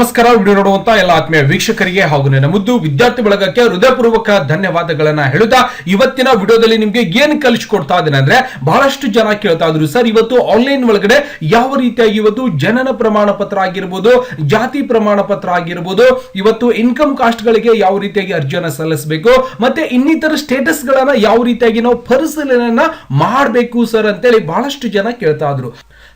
ನಮಸ್ಕಾರ, ವಿಡಿಯೋ ನೋಡುವಂತ ಎಲ್ಲ ಆತ್ಮೀಯ ವೀಕ್ಷಕರಿಗೆ ಹಾಗೂ ನನ್ನ ಮುದ್ದು ವಿದ್ಯಾರ್ಥಿ ಬಳಗಕ್ಕೆ ಹೃದಯಪೂರ್ವಕ ಧನ್ಯವಾದಗಳನ್ನ ಹೇಳುತ್ತಾ ಇವತ್ತಿನ ವಿಡಿಯೋದಲ್ಲಿ ನಿಮ್ಗೆ ಏನ್ ಕಲಿಸ್ಕೊಡ್ತಾ ಇದ್ದೇನೆ ಅಂದ್ರೆ ಬಹಳಷ್ಟು ಜನ ಕೇಳ್ತಾ ಇದ್ರು. ಸರ್, ಇವತ್ತು ಆನ್ಲೈನ್ ಒಳಗಡೆ ಯಾವ ರೀತಿಯಾಗಿ ಇವತ್ತು ಜನನ ಪ್ರಮಾಣ ಪತ್ರ ಆಗಿರ್ಬೋದು, ಜಾತಿ ಪ್ರಮಾಣ ಪತ್ರ ಆಗಿರ್ಬೋದು, ಇವತ್ತು ಇನ್ಕಮ್ ಕಾಸ್ಟ್ ಗಳಿಗೆ ಯಾವ ರೀತಿಯಾಗಿ ಅರ್ಜಿಯನ್ನ ಸಲ್ಲಿಸಬೇಕು, ಮತ್ತೆ ಇನ್ನಿತರ ಸ್ಟೇಟಸ್ ಗಳನ್ನ ಯಾವ ರೀತಿಯಾಗಿ ನಾವು ಪರಿಶೀಲನೆಯನ್ನ ಮಾಡಬೇಕು, ಸರ್, ಅಂತೇಳಿ ಬಹಳಷ್ಟು ಜನ ಕೇಳ್ತಾ ಇದ್ರು.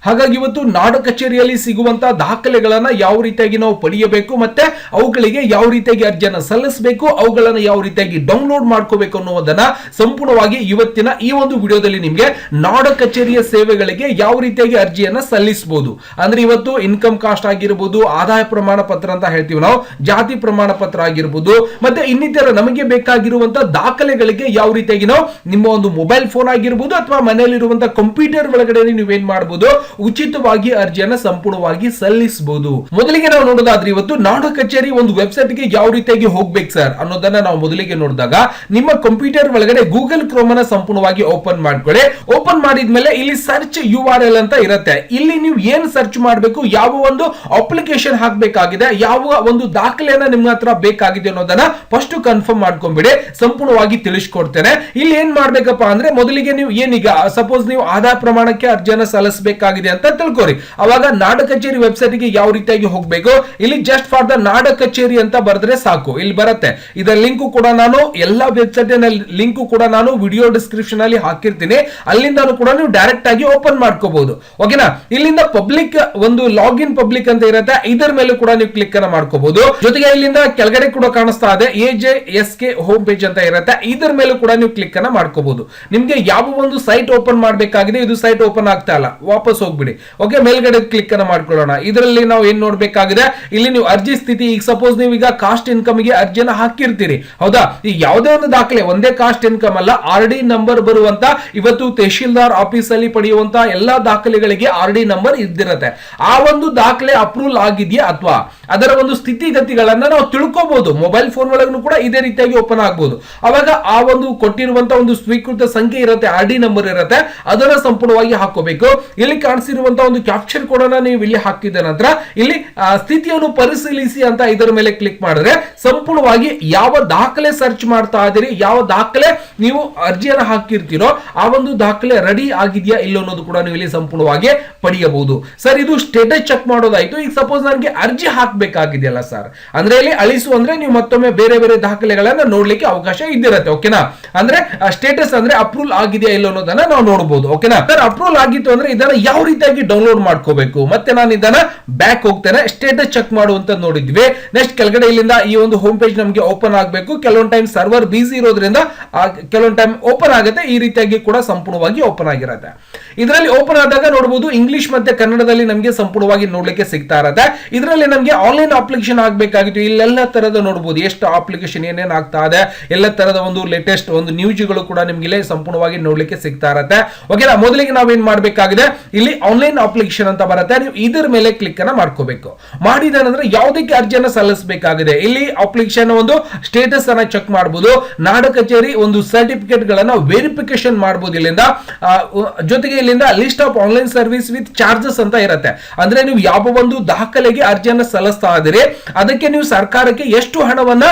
ಹಾಗಾಗಿ ಇವತ್ತು ನಾಡ ಕಚೇರಿಯಲ್ಲಿ ಸಿಗುವಂತ ದಾಖಲೆಗಳನ್ನ ಯಾವ ರೀತಿಯಾಗಿ ನಾವು ಪಡೆಯಬೇಕು ಮತ್ತೆ ಅವುಗಳಿಗೆ ಯಾವ ರೀತಿಯಾಗಿ ಅರ್ಜಿಯನ್ನು ಸಲ್ಲಿಸಬೇಕು, ಅವುಗಳನ್ನು ಯಾವ ರೀತಿಯಾಗಿ ಡೌನ್ಲೋಡ್ ಮಾಡ್ಕೋಬೇಕು ಅನ್ನುವುದನ್ನ ಸಂಪೂರ್ಣವಾಗಿ ಇವತ್ತಿನ ಈ ಒಂದು ವಿಡಿಯೋದಲ್ಲಿ ನಿಮಗೆ ನಾಡ ಕಚೇರಿಯ ಸೇವೆಗಳಿಗೆ ಯಾವ ರೀತಿಯಾಗಿ ಅರ್ಜಿಯನ್ನ ಸಲ್ಲಿಸಬಹುದು ಅಂದ್ರೆ ಇವತ್ತು ಇನ್ಕಮ್ ಕಾಸ್ಟ್ ಆಗಿರ್ಬೋದು, ಆದಾಯ ಪ್ರಮಾಣ ಪತ್ರ ಅಂತ ಹೇಳ್ತೀವಿ ನಾವು, ಜಾತಿ ಪ್ರಮಾಣ ಪತ್ರ ಆಗಿರ್ಬೋದು, ಮತ್ತೆ ಇನ್ನಿತರ ನಮಗೆ ಬೇಕಾಗಿರುವಂತಹ ದಾಖಲೆಗಳಿಗೆ ಯಾವ ರೀತಿಯಾಗಿ ನಾವು ನಿಮ್ಮ ಒಂದು ಮೊಬೈಲ್ ಫೋನ್ ಆಗಿರ್ಬೋದು ಅಥವಾ ಮನೆಯಲ್ಲಿರುವಂತಹ ಕಂಪ್ಯೂಟರ್ ಒಳಗಡೆ ನೀವೇನ್ ಮಾಡಬಹುದು ಉಚಿತವಾಗಿ ಅರ್ಜಿಯನ್ನ ಸಂಪೂರ್ಣವಾಗಿ ಸಲ್ಲಿಸಬಹುದು ಮೊದಲಿಗೆ ನಾವು ನೋಡೋದಾದ್ರೆ ಇವತ್ತು ನಾಡ ಕಚೇರಿ ಒಂದು ವೆಬ್ಸೈಟ್ಗೆ ಯಾವ ರೀತಿಯಾಗಿ ಹೋಗ್ಬೇಕು ಸರ್ ಅನ್ನೋದನ್ನ ನಾವು ಮೊದಲಿಗೆ ನೋಡಿದಾಗ ನಿಮ್ಮ ಕಂಪ್ಯೂಟರ್ ಒಳಗಡೆ ಗೂಗಲ್ ಕ್ರೋಮ್ ಅನ್ನ ಸಂಪೂರ್ಣವಾಗಿ ಓಪನ್ ಮಾಡ್ಕೊಳ್ಳಿ. ಓಪನ್ ಮಾಡಿದ್ಮೇಲೆ ಇಲ್ಲಿ ಸರ್ಚ್ ಯು ಆರ್ ಎಲ್ ಅಂತ ಇರುತ್ತೆ. ಇಲ್ಲಿ ನೀವು ಏನ್ ಸರ್ಚ್ ಮಾಡಬೇಕು, ಯಾವ ಒಂದು ಅಪ್ಲಿಕೇಶನ್ ಹಾಕಬೇಕಾಗಿದೆ, ಯಾವ ಒಂದು ದಾಖಲೆಯನ್ನ ನಿಮ್ಮ ಹತ್ರ ಬೇಕಾಗಿದೆ ಅನ್ನೋದನ್ನ ಫಸ್ಟ್ ಕನ್ಫರ್ಮ್ ಮಾಡ್ಕೊಂಡ್ಬಿಡಿ ಸಂಪೂರ್ಣವಾಗಿ ತಿಳಿಸ್ಕೊಡ್ತೇನೆ. ಇಲ್ಲಿ ಏನ್ ಮಾಡ್ಬೇಕಪ್ಪ ಅಂದ್ರೆ ಮೊದಲಿಗೆ ನೀವು ಏನೀಗ, ಸಪೋಸ್ ನೀವು ಆಧಾರ್ ಪ್ರಮಾಣಕ್ಕೆ ಅರ್ಜಿಯನ್ನ ಸಲ್ಲಿಸಬೇಕಾಗಿದೆ ಅಂತ ತಿಳ್ಕೊರಿ. ಅವಾಗ ನಾಡ ಕಚೇರಿ ವೆಬ್ಸೈಟ್ಗೆ ಯಾವ ರೀತಿಯಾಗಿ ಹೋಗ್ಬೇಕು? ಇಲ್ಲಿ ಜಸ್ಟ್ ಫಾರ್ ದ ನಾಡ ಕಚೇರಿ ಅಂತ ಬರೆದ್ರೆ ಸಾಕು. ಇಲ್ಲಿ ಬರುತ್ತೆ. ಇದರ ಲಿಂಕ್ ಕೂಡ ನಾನು, ಎಲ್ಲಾ ವೆಬ್ಸೈಟ್ ಲಿಂಕ್ ಕೂಡ ನಾನು ವಿಡಿಯೋ ಡಿಸ್ಕ್ರಿಪ್ಷನ್ ಅಲ್ಲಿ ಹಾಕಿರ್ತೀನಿ. ಅಲ್ಲಿಂದ ಕೂಡ ನೀವು ಡೈರೆಕ್ಟ್ ಆಗಿ ಓಪನ್ ಮಾಡ್ಕೋಬಹುದು. ಓಕೆನಾ ಇಲ್ಲಿಂದ ಪಬ್ಲಿಕ್ ಒಂದು ಲಾಗಿನ್ ಪಬ್ಲಿಕ್ ಅಂತ ಇರುತ್ತೆ. ಇದರ ಮೇಲೆ ಕೂಡ ನೀವು ಕ್ಲಿಕ್ ಅನ್ನ ಮಾಡ್ಕೋಬಹುದು. ಜೊತೆಗೆ ಇಲ್ಲಿಂದ ಕೆಳಗಡೆ ಕೂಡ ಕಾಣಿಸ್ತಾ ಇದೆ. A J S K home page ಅಂತ ಇರುತ್ತೆ. ಇದರ ಮೇಲೆ ಕೂಡ ನೀವು ಕ್ಲಿಕ್ ಅನ್ನ ಮಾಡ್ಕೋಬಹುದು. ನಿಮ್ಗೆ ಯಾವ ಒಂದು ಸೈಟ್ ಓಪನ್ ಮಾಡಬೇಕಾಗಿದೆ, ಇದು ಸೈಟ್ ಓಪನ್ ಆಗ್ತಾ ಇಲ್ಲ. ವಾಪಸ್ ಹೋಗ್ಬಿಡಿ. ಓಕೆ ಮೇಲ್ಗಡೆ ಕ್ಲಿಕ್ ಅನ್ನ ಮಾಡ್ಕೊಳ್ಳೋಣ. ಇದರಲ್ಲಿ ನಾವು ಏನ್ ನೋಡ್ಬೇಕಾಗಿದೆ? ಇಲ್ಲಿ ನೀವು ಅರ್ಜಿ ಸ್ಥಿತಿ, ಈಗ ಸಪೋಸ್ ನೀವು ಈಗ ಕಾಸ್ಟ್ ಇನ್ಕಮ್ಗೆ ಅರ್ಜಿಯನ್ನು ಹಾಕಿರ್ತೀರಿ. ಹೌದಾ? ಈಗ ಯಾವುದೇ ಒಂದು ದಾಖಲೆ, ಒಂದೇ ಕಾಸ್ಟ್ ಇನ್ಕಮ್ ಅಲ್ಲ ಆರ್ ಡಿ ನಂಬರ್ ಬರುವಂತ, ಇವತ್ತು ತಹಶೀಲ್ದಾರ್ ಆಫೀಸ್ ಅಲ್ಲಿ ಪಡೆಯುವಂತ ಎಲ್ಲಾ ದಾಖಲೆಗಳಿಗೆ ಆರ್ ಡಿ ನಂಬರ್ ಇದ್ದಿರತ್ತೆ. ಆ ಒಂದು ದಾಖಲೆ ಅಪ್ರೂವಲ್ ಆಗಿದೆಯಾ ಅಥವಾ? ಅದರ ಒಂದು ಸ್ಥಿತಿಗತಿಗಳನ್ನ ನಾವು ತಿಳ್ಕೋಬಹುದು ಮೊಬೈಲ್ ಫೋನ್ ಒಳಗೂ ಕೂಡ ಇದೇ ರೀತಿಯಾಗಿ ಓಪನ್ ಆಗ್ಬಹುದು ಅವಾಗ ಆ ಒಂದು ಕೊಟ್ಟಿರುವಂತ ಒಂದು ಸ್ವೀಕೃತ ಸಂಖ್ಯೆ ಇರುತ್ತೆ ಆರ್ ಡಿ ನಂಬರ್ ಇರುತ್ತೆ. ಅದನ್ನ ಸಂಪೂರ್ಣವಾಗಿ ಹಾಕೋಬೇಕು ಇಲ್ಲಿ ಕಾಣಿಸಿರುವಂತ ಒಂದು ಕ್ಯಾಪ್ಚರ್ ಕೂಡ ನೀವು ಇಲ್ಲಿ ಹಾಕಿದ ನಂತರ ಇಲ್ಲಿ ಸ್ಥಿತಿಯನ್ನು ಪರಿಶೀಲಿಸಿ ಅಂತ ಇದರ ಮೇಲೆ ಕ್ಲಿಕ್ ಮಾಡಿದ್ರೆ ಸಂಪೂರ್ಣವಾಗಿ ಯಾವ ದಾಖಲೆ ಸರ್ಚ್ ಮಾಡ್ತಾ ಇದ್ದೀರಿ, ಯಾವ ದಾಖಲೆ ನೀವು ಅರ್ಜಿಯನ್ನು ಹಾಕಿರ್ತೀರೋ ಆ ಒಂದು ದಾಖಲೆ ರೆಡಿ ಆಗಿದೆಯಾ ಇಲ್ಲ ಅನ್ನೋದು ಕೂಡ ನೀವು ಇಲ್ಲಿ ಸಂಪೂರ್ಣವಾಗಿ ಪಡೆಯಬಹುದು. ಸರ್ ಇದು ಸ್ಟೇಟಸ್ ಚೆಕ್ ಮಾಡೋದಾಯ್ತು. ಈಗ ಸಪೋಸ್ ನನಗೆ ಅರ್ಜಿ ಹಾಕಬೇಕಾಗಿದೆಯಲ್ಲ ಸರ್ ಅಂದ್ರೆ ಇಲ್ಲಿ ಅಳಿಸು ಅಂದ್ರೆ ನೀವು ಮತ್ತೊಮ್ಮೆ ಬೇರೆ ಬೇರೆ ದಾಖಲೆಗಳನ್ನ ನೋಡ್ಲಿಕ್ಕೆ ಅವಕಾಶ ಇದ್ದಿರತ್ತೆ ಓಕೆನಾ ಅಂದ್ರೆ ಸ್ಟೇಟಸ್ ಅಂದ್ರೆ ಅಪ್ರೂವಲ್ ಆಗಿದೆಯಾ ಇಲ್ಲ ಅನ್ನೋದನ್ನ ನಾವು ನೋಡಬಹುದು ಓಕೆನಾ ಸರ್ ಅಪ್ರೂವಲ್ ಆಗಿತ್ತು ಅಂದ್ರೆ ಇದನ್ನ ಯಾವ ರೀತಿಯಾಗಿ ಡೌನ್ಲೋಡ್ ಮಾಡ್ಕೋಬೇಕು. ಮತ್ತೆ ನಾನು ಇದನ್ನ ಬ್ಯಾಕ್ ಹೋಗ್ತೇನೆ. ಸ್ಟೇಟಸ್ ಚೆಕ್ ಮಾಡುವಂತ ನೋಡಿದ್ವಿ. ನೆಕ್ಸ್ಟ್ ಕೆಳಗಡೆ ಇಲ್ಲಿಂದ ಈ ಒಂದು ಹೋಮ್ ಪೇಜ್ ನಮಗೆ ಓಪನ್ ಆಗಬೇಕು. ಕೆಲವೊಂದು ಟೈಮ್ ಸರ್ವರ್ ಬಿಸಿ ಇರೋದ್ರಿಂದ ಕೆಲವೊಂದು ಟೈಮ್ ಓಪನ್ ಆಗುತ್ತೆ. ಈ ರೀತಿಯಾಗಿ ಕೂಡ ಸಂಪೂರ್ಣವಾಗಿ ಓಪನ್ ಆಗಿರುತ್ತೆ. ಇದರಲ್ಲಿ ಓಪನ್ ಆದಾಗ ನೋಡಬಹುದು ಇಂಗ್ಲಿಷ್ ಮತ್ತೆ ಕನ್ನಡದಲ್ಲಿ ನಮಗೆ ಸಂಪೂರ್ಣವಾಗಿ ನೋಡ್ಲಿಕ್ಕೆ ಸಿಗ್ತಾ ಇರುತ್ತೆ. ಇದರಲ್ಲಿ ನಮಗೆ ಆನ್ಲೈನ್ ಅಪ್ಲಿಕೇಶನ್ ಆಗಬೇಕಾಗಿತ್ತು. ಇಲ್ಲೆಲ್ಲ ತರದ ನೋಡಬಹುದು ಎಷ್ಟು ಅಪ್ಲಿಕೇಶನ್ ಏನೇನು ಆಗ್ತಾ ಇದೆ. ಎಲ್ಲ ತರದ ಒಂದು ಲೇಟೆಸ್ಟ್ ಒಂದು ನ್ಯೂಸ್ಗಳು ಕೂಡ ನಿಮ್ಗೆ ಸಂಪೂರ್ಣವಾಗಿ ನೋಡ್ಲಿಕ್ಕೆ ಸಿಗ್ತಾ ಇರುತ್ತೆ. ಓಕೆನಾ ಮೊದಲಿಗೆ ನಾವೇನ್ ಮಾಡ್ಬೇಕಾಗಿದೆ? ಇಲ್ಲಿ ಆನ್ಲೈನ್ ಅಪ್ಲಿಕೇಶನ್ ಅಂತ ಬರುತ್ತೆ. ನೀವು ಇದರ ಮೇಲೆ ಕ್ಲಿಕ್ ಅನ್ನ ಮಾಡ್ಕೋಬೇಕು. ಮಾಡಿದ ನಂತರ ಯಾವುದಕ್ಕೆ ಅರ್ಜಿಯನ್ನು ಸಲ್ಲಿಸಬೇಕಾಗಿದೆ? ಇಲ್ಲಿ ಅಪ್ಲಿಕೇಶನ್ ಒಂದು ಸ್ಟೇಟಸ್ ಅನ್ನ ಚೆಕ್ ಮಾಡಬಹುದು ನಾಡ ಕಚೇರಿ ಒಂದು ಸರ್ಟಿಫಿಕೇಟ್ ಗಳನ್ನ ವೆರಿಫಿಕೇಶನ್ ಮಾಡಬಹುದು ಇಲ್ಲಿಂದ. ಜೊತೆಗೆ ಇಲ್ಲಿಂದ list of online service with charges ಅಂತ ಇರುತ್ತೆ. ಅಂದ್ರೆ ನೀವು ಯಾವ ಒಂದು ದಾಖಲೆಗೆ ಅರ್ಜಿಯನ್ನ ಸಲ್ಲಿಸ್ತಾ ಇದ್ದೀರಿ, ಅದಕ್ಕೆ ನೀವು ಸರ್ಕಾರಕ್ಕೆ ಎಷ್ಟು ಹಣವನ್ನ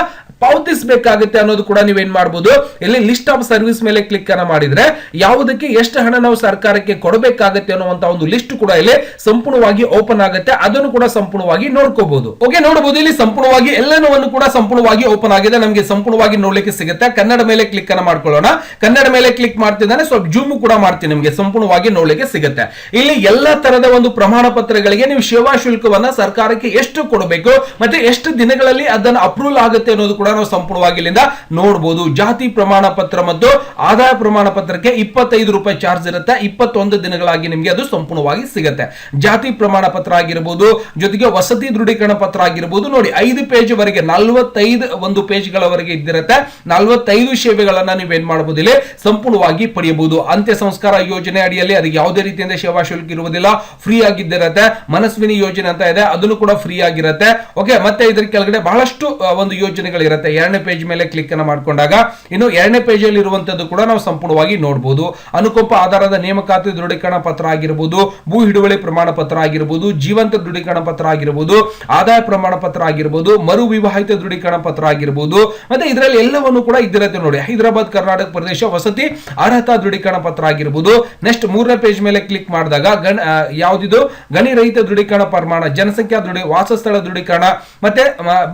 ಪಾವತಿಸಬೇಕಾಗುತ್ತೆ ಅನ್ನೋದು ಕೂಡ ನೀವೇನ್ ಮಾಡಬಹುದು ಇಲ್ಲಿ ಲಿಸ್ಟ್ ಆಫ್ ಸರ್ವಿಸ್ ಮೇಲೆ ಕ್ಲಿಕ್ ಅನ್ನ ಮಾಡಿದ್ರೆ, ಯಾವುದಕ್ಕೆ ಎಷ್ಟು ಹಣ ನಾವು ಸರ್ಕಾರಕ್ಕೆ ಕೊಡಬೇಕಾಗುತ್ತೆ ಅನ್ನುವಂತ ಒಂದು ಲಿಸ್ಟ್ ಕೂಡ ಇಲ್ಲಿ ಸಂಪೂರ್ಣವಾಗಿ ಓಪನ್ ಆಗುತ್ತೆ. ಅದನ್ನು ಕೂಡ ಸಂಪೂರ್ಣವಾಗಿ ನೋಡ್ಕೋಬಹುದು ಓಕೆ ನೋಡಬಹುದು ಇಲ್ಲಿ ಸಂಪೂರ್ಣವಾಗಿ ಎಲ್ಲನೂ ಕೂಡ ಸಂಪೂರ್ಣವಾಗಿ ಓಪನ್ ಆಗಿದೆ. ನಮಗೆ ಸಂಪೂರ್ಣವಾಗಿ ನೋಡ್ಲಿಕ್ಕೆ ಸಿಗುತ್ತೆ. ಕನ್ನಡ ಮೇಲೆ ಕ್ಲಿಕ್ ಅನ್ನ ಮಾಡ್ಕೊಳ್ಳೋಣ. ಕನ್ನಡ ಮೇಲೆ ಕ್ಲಿಕ್ ಮಾಡ್ತಿದ್ದಾನೆ. ಸ್ವಲ್ಪ ಜೂಮ್ ಕೂಡ ಮಾಡ್ತೀನಿ ನಿಮಗೆ. ಸಂಪೂರ್ಣವಾಗಿ ನೋಡ್ಲಿಕ್ಕೆ ಸಿಗುತ್ತೆ. ಇಲ್ಲಿ ಎಲ್ಲಾ ತರದ ಒಂದು ಪ್ರಮಾಣ ಪತ್ರಗಳಿಗೆ ನೀವು ಸೇವಾ ಶುಲ್ಕವನ್ನ ಸರ್ಕಾರಕ್ಕೆ ಎಷ್ಟು ಕೊಡಬೇಕು ಮತ್ತೆ ಎಷ್ಟು ದಿನಗಳಲ್ಲಿ ಅದನ್ನ ಅಪ್ರೂವಲ್ ಆಗುತ್ತೆ ಅನ್ನೋದು ಕೂಡ ನಾವು ಸಂಪೂರ್ಣವಾಗಿ ಇಲ್ಲಿಂದ ನೋಡಬಹುದು ಜಾತಿ ಪ್ರಮಾಣ ಪತ್ರ ಮತ್ತು ಆದಾಯ ಪ್ರಮಾಣ ಪತ್ರಕ್ಕೆ ಇಪ್ಪತ್ತೈದು ರೂಪಾಯಿ ಚಾರ್ಜ್ ಇರುತ್ತೆ. ಇಪ್ಪತ್ತೊಂದು ದಿನಗಳಾಗಿ ನಿಮಗೆ ಅದು ಸಂಪೂರ್ಣವಾಗಿ ಸಿಗುತ್ತೆ. ಜಾತಿ ಪ್ರಮಾಣ ಪತ್ರ ಆಗಿರ್ಬೋದು, ಜೊತೆಗೆ ವಸತಿ ದೃಢೀಕರಣ ಪತ್ರ ಆಗಿರ್ಬೋದು. ನೋಡಿ, ಐದು ಪೇಜ್ ವರೆಗೆ ನಲವತ್ತೈದು ಒಂದು ಪೇಜ್ಗಳವರೆಗೆ ಇದ್ದಿರುತ್ತೆ. ನಲ್ವತ್ತೈದು ಸೇವೆಗಳನ್ನ ನೀವೇನ್ ಮಾಡಬಹುದು ಇಲ್ಲಿ? ಸಂಪೂರ್ಣವಾಗಿ ಪಡೆಯಬಹುದು. ಅಂತ್ಯ ಸಂಸ್ಕಾರ ಯೋಜನೆ ಅಡಿಯಲ್ಲಿ ಅದಕ್ಕೆ ಯಾವುದೇ ರೀತಿಯಿಂದ ಸೇವಾ ಶುಲ್ಕ ಇರುವುದಿಲ್ಲ. ಫ್ರೀ ಆಗಿದ್ದಿರತ್ತೆ. ಮನಸ್ವಿನಿ ಯೋಜನೆ ಅಂತ ಇದೆ. ಅದನ್ನು ಕೂಡ ಫ್ರೀ ಆಗಿರುತ್ತೆ. ಓಕೆ ಮತ್ತೆ ಇದರ ಕೆಳಗಡೆ ಬಹಳಷ್ಟು ಒಂದು ಯೋಜನೆಗಳಿರುತ್ತೆ. ಎರಡನೇ ಪೇಜ್ ಮೇಲೆ ಕ್ಲಿಕ್ ಅನ್ನ ಮಾಡ್ಕೊಂಡಾಗ, ಇನ್ನು ಎರಡನೇ ಪೇಜ್ ಅಲ್ಲಿ ಇರುವಂತದ್ದು ಕೂಡ ನಾವು ಸಂಪೂರ್ಣವಾಗಿ ನೋಡಬಹುದು ಅನುಕಂಪ ಆಧಾರದ ನೇಮಕಾತಿ ದೃಢೀಕರಣ ಪತ್ರ ಆಗಿರಬಹುದು ಭೂ ಹಿಡುವಳಿ ಪ್ರಮಾಣ ಪತ್ರ ಆಗಿರಬಹುದು ಜೀವಂತ ದೃಢೀಕರಣ ಪತ್ರ ಆಗಿರಬಹುದು ಆದಾಯ ಪ್ರಮಾಣ ಪತ್ರ ಆಗಿರಬಹುದು ಮರು ವಿವಾಹಿತ ದೃಢೀಕರಣ ಪತ್ರ ಆಗಿರಬಹುದು ಮತ್ತೆ ಇದರಲ್ಲಿ ಎಲ್ಲವನ್ನು ಕೂಡ ಇದ್ದಿರತ್ತೆ ನೋಡಿ. ಹೈದರಾಬಾದ್, ಕರ್ನಾಟಕ ಪ್ರದೇಶ ವಸತಿ ಅರ್ಹತಾ ದೃಢೀಕರಣ ಪತ್ರ ಆಗಿರಬಹುದು ನೆಕ್ಸ್ಟ್ ಮೂರನೇ ಪೇಜ್ ಮೇಲೆ ಕ್ಲಿಕ್ ಮಾಡಿದಾಗ ಗಣ ಯಾವುದಿದು ಯಾವ್ದಿದು? ಗಣಿ ರಹಿತ ದೃಢೀಕರಣ ಪ್ರಮಾಣ, ಜನಸಂಖ್ಯಾ ದೃಢೀ, ವಾಸಸ್ಥಳ ದೃಢೀಕರಣ, ಮತ್ತೆ